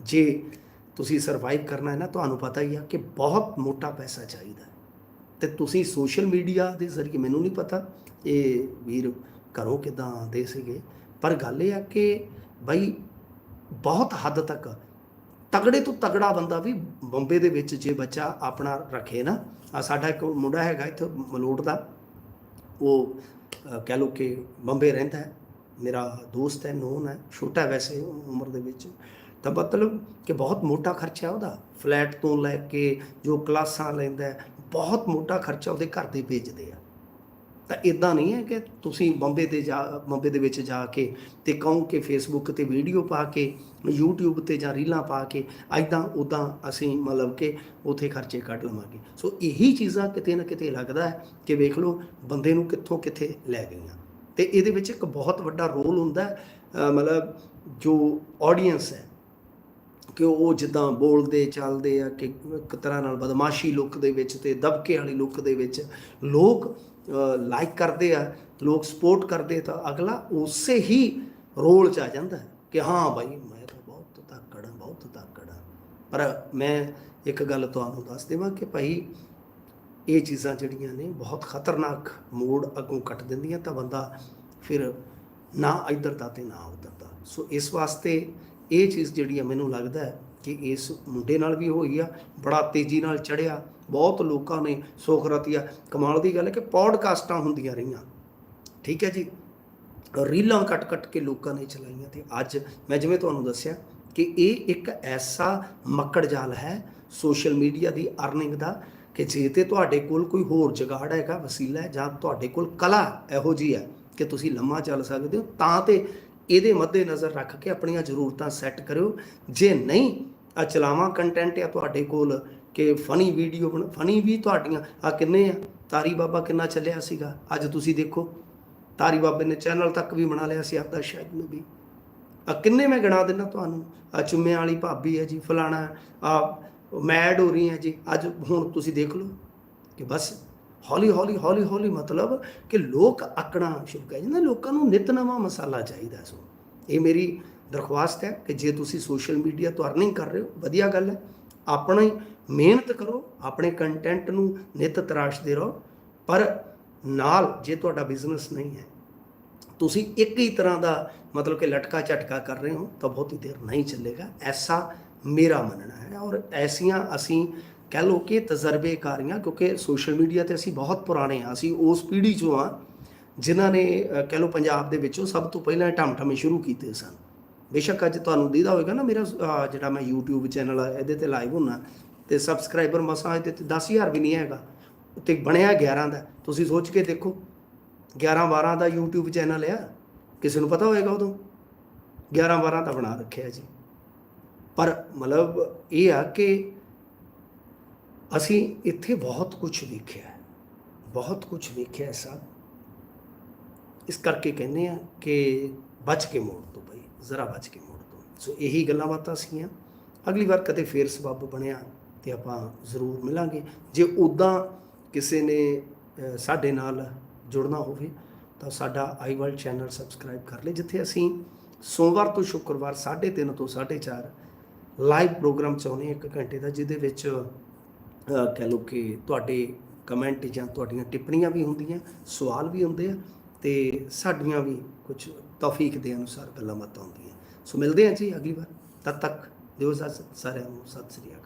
Speaker 1: ਜੇ ਤੁਸੀਂ ਸਰਵਾਈਵ ਕਰਨਾ ਹੈ ਨਾ, ਤੁਹਾਨੂੰ ਪਤਾ ਹੀ ਆ ਕਿ ਬਹੁਤ ਮੋਟਾ ਪੈਸਾ ਚਾਹੀਦਾ ਹੈ। ਤੇ ਤੁਸੀਂ ਸੋਸ਼ਲ ਮੀਡੀਆ ਦੇ ਜ਼ਰੀਏ, ਮੈਨੂੰ ਨਹੀਂ ਪਤਾ ਇਹ ਵੀਰ ਘਰੋਂ ਕਿਦਾਂ ਆਉਂਦੇ ਸੀਗੇ, ਪਰ ਗੱਲ ਇਹ ਆ ਕਿ ਬਈ ਬਹੁਤ ਹੱਦ ਤੱਕ ਤਗੜੇ ਤੋਂ ਤਗੜਾ ਬੰਦਾ ਵੀ ਬੰਬੇ ਦੇ ਵਿੱਚ ਜੇ ਬੱਚਾ ਆਪਣਾ ਰੱਖੇ ਨਾ ਆ ਸਾਡਾ ਇੱਕ ਮੁੰਡਾ ਹੈਗਾ ਇੱਥੇ ਮਲੋਟ ਦਾ, ਉਹ ਕਹਿ ਲਓ ਕਿ ਬੰਬੇ ਰਹਿੰਦਾ ਹੈ, ਮੇਰਾ ਦੋਸਤ ਹੈ ਨੋਨ ਹੈ, ਛੋਟਾ ਵੈਸੇ ਉਮਰ ਦੇ ਵਿੱਚ। ਤਾਂ ਮਤਲਬ ਕਿ ਬਹੁਤ ਮੋਟਾ ਖਰਚਾ ਉਹਦਾ। ਫਲੈਟ ਤੋਂ ਲੈ ਕੇ ਜੋ ਕਲਾਸਾਂ ਲੈਂਦਾ ਬਹੁਤ ਮੋਟਾ ਖਰਚਾ ਉਹਦੇ ਘਰ ਦੇ ਭੇਜਦੇ ਆ। ਤਾਂ ਇਦਾਂ ਨਹੀਂ ਹੈ ਕਿ ਤੁਸੀਂ ਬੰਬੇ ਤੇ ਜਾ, ਬੰਬੇ ਦੇ ਵਿੱਚ ਜਾ ਕੇ ਤੇ ਕਹੋ ਕਿ ਫੇਸਬੁੱਕ ਤੇ ਵੀਡੀਓ ਪਾ ਕੇ, YouTube ਤੇ ਜਾਂ ਰੀਲਾਂ ਪਾ ਕੇ ਐਦਾਂ ਉਦਾਂ ਅਸੀਂ ਮਤਲਬ ਕਿ ਉਥੇ ਖਰਚੇ ਕੱਢ ਲਵਾਂਗੇ। ਸੋ ਇਹੀ ਚੀਜ਼ਾਂ ਕਿਤੇ ਨਾ ਕਿਤੇ ਲੱਗਦਾ ਹੈ ਕਿ ਵੇਖ ਲਓ ਬੰਦੇ ਨੂੰ ਕਿੱਥੋਂ ਕਿੱਥੇ ਲੈ ਗਈਆਂ। ਤੇ ਇਹਦੇ ਵਿੱਚ ਇੱਕ ਬਹੁਤ ਵੱਡਾ ਰੋਲ ਹੁੰਦਾ ਹੈ ਮਤਲਬ ਜੋ ਆਡੀਅנס ਹੈ, ਕਿ ਉਹ ਜਿੱਦਾਂ ਬੋਲਦੇ, ਚੱਲਦੇ ਆ, ਕਿ ਇੱਕ ਤਰ੍ਹਾਂ ਨਾਲ ਬਦਮਾਸ਼ੀ ਲੁੱਕ ਦੇ ਵਿੱਚ ਤੇ ਦਬਕੇ ਵਾਲੀ ਲੁੱਕ ਦੇ ਵਿੱਚ ਲੋਕ ਲਾਈਕ ਕਰਦੇ ਆ, ਲੋਕ ਸਪੋਰਟ ਕਰਦੇ ਤਾਂ ਅਗਲਾ ਉਸੇ ਹੀ ਰੋਲ 'ਚ ਆ ਜਾਂਦਾ ਕਿ ਹਾਂ ਭਾਈ ਮੈਂ ਤਾਂ ਬਹੁਤ ਧਾਕੜ ਹਾਂ, ਬਹੁਤ ਧਾਕੜ ਹਾਂ। ਪਰ ਮੈਂ ਇੱਕ ਗੱਲ ਤੁਹਾਨੂੰ ਦੱਸ ਦੇਵਾਂ ਕਿ ਭਾਈ, ਇਹ ਚੀਜ਼ਾਂ ਜਿਹੜੀਆਂ ਨੇ ਬਹੁਤ ਖਤਰਨਾਕ ਮੋੜ ਅੱਗੋਂ ਕੱਟ ਦਿੰਦੀਆਂ, ਤਾਂ ਬੰਦਾ ਫਿਰ ਨਾ ਇੱਧਰ ਦਾ ਤੇ ਨਾ ਉੱਧਰ ਦਾ। ਸੋ ਇਸ ਵਾਸਤੇ ਇਹ ਚੀਜ਼ ਜਿਹੜੀ ਆ, ਮੈਨੂੰ ਲੱਗਦਾ ਹੈ ਕਿ ਇਸ ਮੁੰਡੇ ਨਾਲ ਵੀ ਹੋਈ ਆ, ਬੜਾ ਤੇਜ਼ੀ ਨਾਲ ਚੜਿਆ ਬਹੁਤ ਲੋਕਾਂ ਨੇ ਸੁਖ ਰਤੀਆ ਕਮਾਲ ਦੀ ਗੱਲ ਹੈ ਕਿ ਪੌਡਕਾਸਟਾਂ ਹੁੰਦੀਆਂ ਰਹੀਆਂ। ਠੀਕ ਹੈ ਜੀ? ਰੀਲਾਂ ਕੱਟ-ਕੱਟ ਕੇ ਲੋਕਾਂ ਨੇ ਚਲਾਈਆਂ ਤੇ ਅੱਜ ਮੈਂ ਜਿਵੇਂ ਤੁਹਾਨੂੰ ਦੱਸਿਆ ਕਿ ਇਹ ਇੱਕ ਐਸਾ ਮੱਕੜ ਜਾਲ ਹੈ ਸੋਸ਼ਲ ਮੀਡੀਆ ਦੀ ਅਰਨਿੰਗ ਦਾ ਕਿ ਜੇ ਤੇ ਤੁਹਾਡੇ ਕੋਲ ਕੋਈ ਹੋਰ ਜਗਾੜ ਹੈਗਾ, ਵਸੀਲਾ ਹੈ ਜਾਂ ਤੁਹਾਡੇ ਕੋਲ ਕਲਾ ਇਹੋ ਜੀ ਹੈ ਕਿ ਤੁਸੀਂ ਲੰਮਾ ਚੱਲ ਸਕਦੇ ਹੋ, ਤਾਂ ਤੇ ਇਹਦੇ ਮੱਦੇ ਨਜ਼ਰ ਰੱਖ ਕੇ ਆਪਣੀਆਂ ਜ਼ਰੂਰਤਾਂ ਸੈੱਟ ਕਰਿਓ। ਜੇ ਨਹੀਂ ਆ ਚਲਾਵਾਂ ਕੰਟੈਂਟ ਆ ਤੁਹਾਡੇ ਕੋਲ ਕਿ ਫਨੀ ਵੀਡੀਓ ਬਣ ਫਨੀ ਵੀ ਤੁਹਾਡੀਆਂ ਆ ਕਿੰਨੇ ਆ? ਤਾਰੀ ਬਾਬਾ ਕਿੰਨਾ ਚੱਲਿਆ ਸੀਗਾ? ਅੱਜ ਤੁਸੀਂ ਦੇਖੋ, ਤਾਰੀ ਬਾਬੇ ਨੇ ਚੈਨਲ ਤੱਕ ਵੀ ਬਣਾ ਲਿਆ ਸੀ ਆਪਦਾ ਸ਼ਾਇਦ ਨੂੰ ਵੀ। ਆ ਕਿੰਨੇ ਮੈਂ ਗਿਣਾ ਦਿੰਦਾ ਤੁਹਾਨੂੰ? ਆ ਚੁੰਮਿਆਂ ਵਾਲੀ ਭਾਬੀ ਹੈ ਜੀ, ਫਲਾਣਾ ਆ ਮੈਡ ਹੋ ਰਹੀ ਹੈ ਜੀ, ਅੱਜ ਹੁਣ ਤੁਸੀਂ ਦੇਖ ਲਓ ਕਿ ਬਸ ਹੌਲੀ ਹੌਲੀ ਹੌਲੀ ਹੌਲੀ ਮਤਲਬ ਕਿ ਲੋਕ ਆਕਣਾ ਸ਼ੁਰੂ ਕਰ ਜਾਂਦੇ, ਲੋਕਾਂ ਨੂੰ ਨਿਤ ਨਵਾਂ ਮਸਾਲਾ ਚਾਹੀਦਾ ਸੋ। ਇਹ ਮੇਰੀ ਦਰਖਾਸਤ ਹੈ ਕਿ ਜੇ ਤੁਸੀਂ ਸੋਸ਼ਲ ਮੀਡੀਆ ਤੋਂ ਅਰਨਿੰਗ ਕਰ ਰਹੇ ਹੋ, ਵਧੀਆ ਗੱਲ ਹੈ। ਆਪਣੀ ਮਿਹਨਤ ਕਰੋ, ਆਪਣੇ ਕੰਟੈਂਟ ਨੂੰ ਨਿਤ ਤਰਾਸ਼ਦੇ ਰਹੋ, ਪਰ ਨਾਲ ਜੇ ਤੁਹਾਡਾ ਬਿਜ਼ਨਸ ਨਹੀਂ ਹੈ, ਤੁਸੀਂ ਇੱਕ ਹੀ ਤਰ੍ਹਾਂ ਦਾ ਮਤਲਬ ਕਿ ਲਟਕਾ ਝਟਕਾ ਕਰ ਰਹੇ ਹੋ, ਤਾਂ ਬਹੁਤੀ ਦੇਰ ਨਹੀਂ ਚੱਲੇਗਾ। ਐਸਾ ਮੇਰਾ ਮੰਨਣਾ ਹੈ ਔਰ ਐਸੀਆਂ ਅਸੀਂ ਕਹਿ ਲਓ ਕਿ ਤਜਰਬੇਕਾਰੀਆਂ, ਕਿਉਂਕਿ ਸੋਸ਼ਲ ਮੀਡੀਆ ਤੇ ਅਸੀਂ ਬਹੁਤ ਪੁਰਾਣੇ ਹਾਂ, ਅਸੀਂ ਉਸ ਪੀੜ੍ਹੀ ਚੋਂ ਆ ਜਿਨ੍ਹਾਂ ਨੇ ਕਹਿ ਲਓ ਪੰਜਾਬ ਦੇ ਵਿੱਚੋਂ ਸਭ ਤੋਂ ਪਹਿਲਾਂ ਟਮਟਮੇ ਸ਼ੁਰੂ ਕੀਤੇ ਸਨ। ਬੇਸ਼ੱਕ ਅੱਜ ਤੁਹਾਨੂੰ ਦੀਦਾ ਹੋਵੇਗਾ ਨਾ ਮੇਰਾ ਜਿਹੜਾ ਮੈਂ YouTube ਚੈਨਲ ਆ, ਇਹਦੇ ਤੇ ਲਾਈਵ ਹੁੰਨਾ। ਤੇ ਸਬਸਕ੍ਰਾਈਬਰ ਮਸਾਂ ਇਹਦੇ ਤੇ 10000 ਵੀ ਨਹੀਂ ਹੈਗਾ। ਤੇ ਬਣਿਆ 11 ਦਾ। ਤੁਸੀਂ ਸੋਚ ਕੇ ਦੇਖੋ 11 12 ਦਾ YouTube ਚੈਨਲ ਆ। ਕਿਸੇ ਨੂੰ ਪਤਾ ਹੋਏਗਾ ਉਦੋਂ? 11 12 ਦਾ ਬਣਾ ਰੱਖਿਆ ਜੀ। ਪਰ ਮਤਲਬ ਇਹ ਆ ਕਿ ਅਸੀਂ ਇੱਥੇ ਬਹੁਤ ਕੁਝ ਵੇਖਿਆ ਬਹੁਤ ਕੁਝ ਵੇਖਿਆ ਸਭ। ਇਸ ਕਰਕੇ ਕਹਿੰਦੇ ਆ ਕਿ ਬਚ ਕੇ ਮੋੜ ਤੋਂ ਬਈ ਜ਼ਰਾ ਬਚ ਕੇ ਮੋੜ ਤੋਂ ਸੋ ਇਹੀ ਗੱਲਾਂ ਬਾਤਾਂ ਸੀਗੀਆਂ। ਅਗਲੀ ਵਾਰ ਕਦੇ ਫੇਰ ਸਬੱਬ ਬਣਿਆ ਤੇ ਆਪਾਂ ਜ਼ਰੂਰ ਮਿਲਾਂਗੇ। ਜੇ ਉਦਾਂ ਕਿਸੇ ਨੇ ਸਾਡੇ ਨਾਲ ਜੁੜਨਾ ਹੋਵੇ ਤਾਂ ਸਾਡਾ ਆਈ ਵਰਲਡ ਚੈਨਲ ਸਬਸਕ੍ਰਾਈਬ ਕਰ ਲੈ ਜਿੱਥੇ ਅਸੀਂ ਸੋਮਵਾਰ ਤੋਂ ਸ਼ੁੱਕਰਵਾਰ 3:30 ਤੋਂ 4:30 ਲਾਈਵ ਪ੍ਰੋਗਰਾਮ ਚਾਹੁੰਦੇ ਹਾਂ ਇੱਕ ਘੰਟੇ ਦਾ ਜਿਹਦੇ ਵਿੱਚ ਅ, ਕਹਿ ਲਓ ਕਿ ਤੁਹਾਡੇ ਕਮੈਂਟ ਜਾਂ ਤੁਹਾਡੀਆਂ ਟਿੱਪਣੀਆਂ ਵੀ ਹੁੰਦੀਆਂ ਸਵਾਲ ਵੀ ਹੁੰਦੇ ਆ ਤੇ ਸਾਡੀਆਂ ਵੀ ਕੁਝ ਤੌਫੀਕ ਦੇ ਅਨੁਸਾਰ ਗੱਲਾਂ ਬਾਤਾਂ ਆਉਂਦੀਆਂ ਸੋ ਮਿਲਦੇ ਹਾਂ ਜੀ ਅਗਲੀ ਵਾਰ। ਤਦ ਤੱਕ ਦਿਓ ਇਜਾਜ਼ਤ ਸਾਰਿਆਂ ਨੂੰ ਸਤਿ ਸ੍ਰੀ ਅਕਾਲ।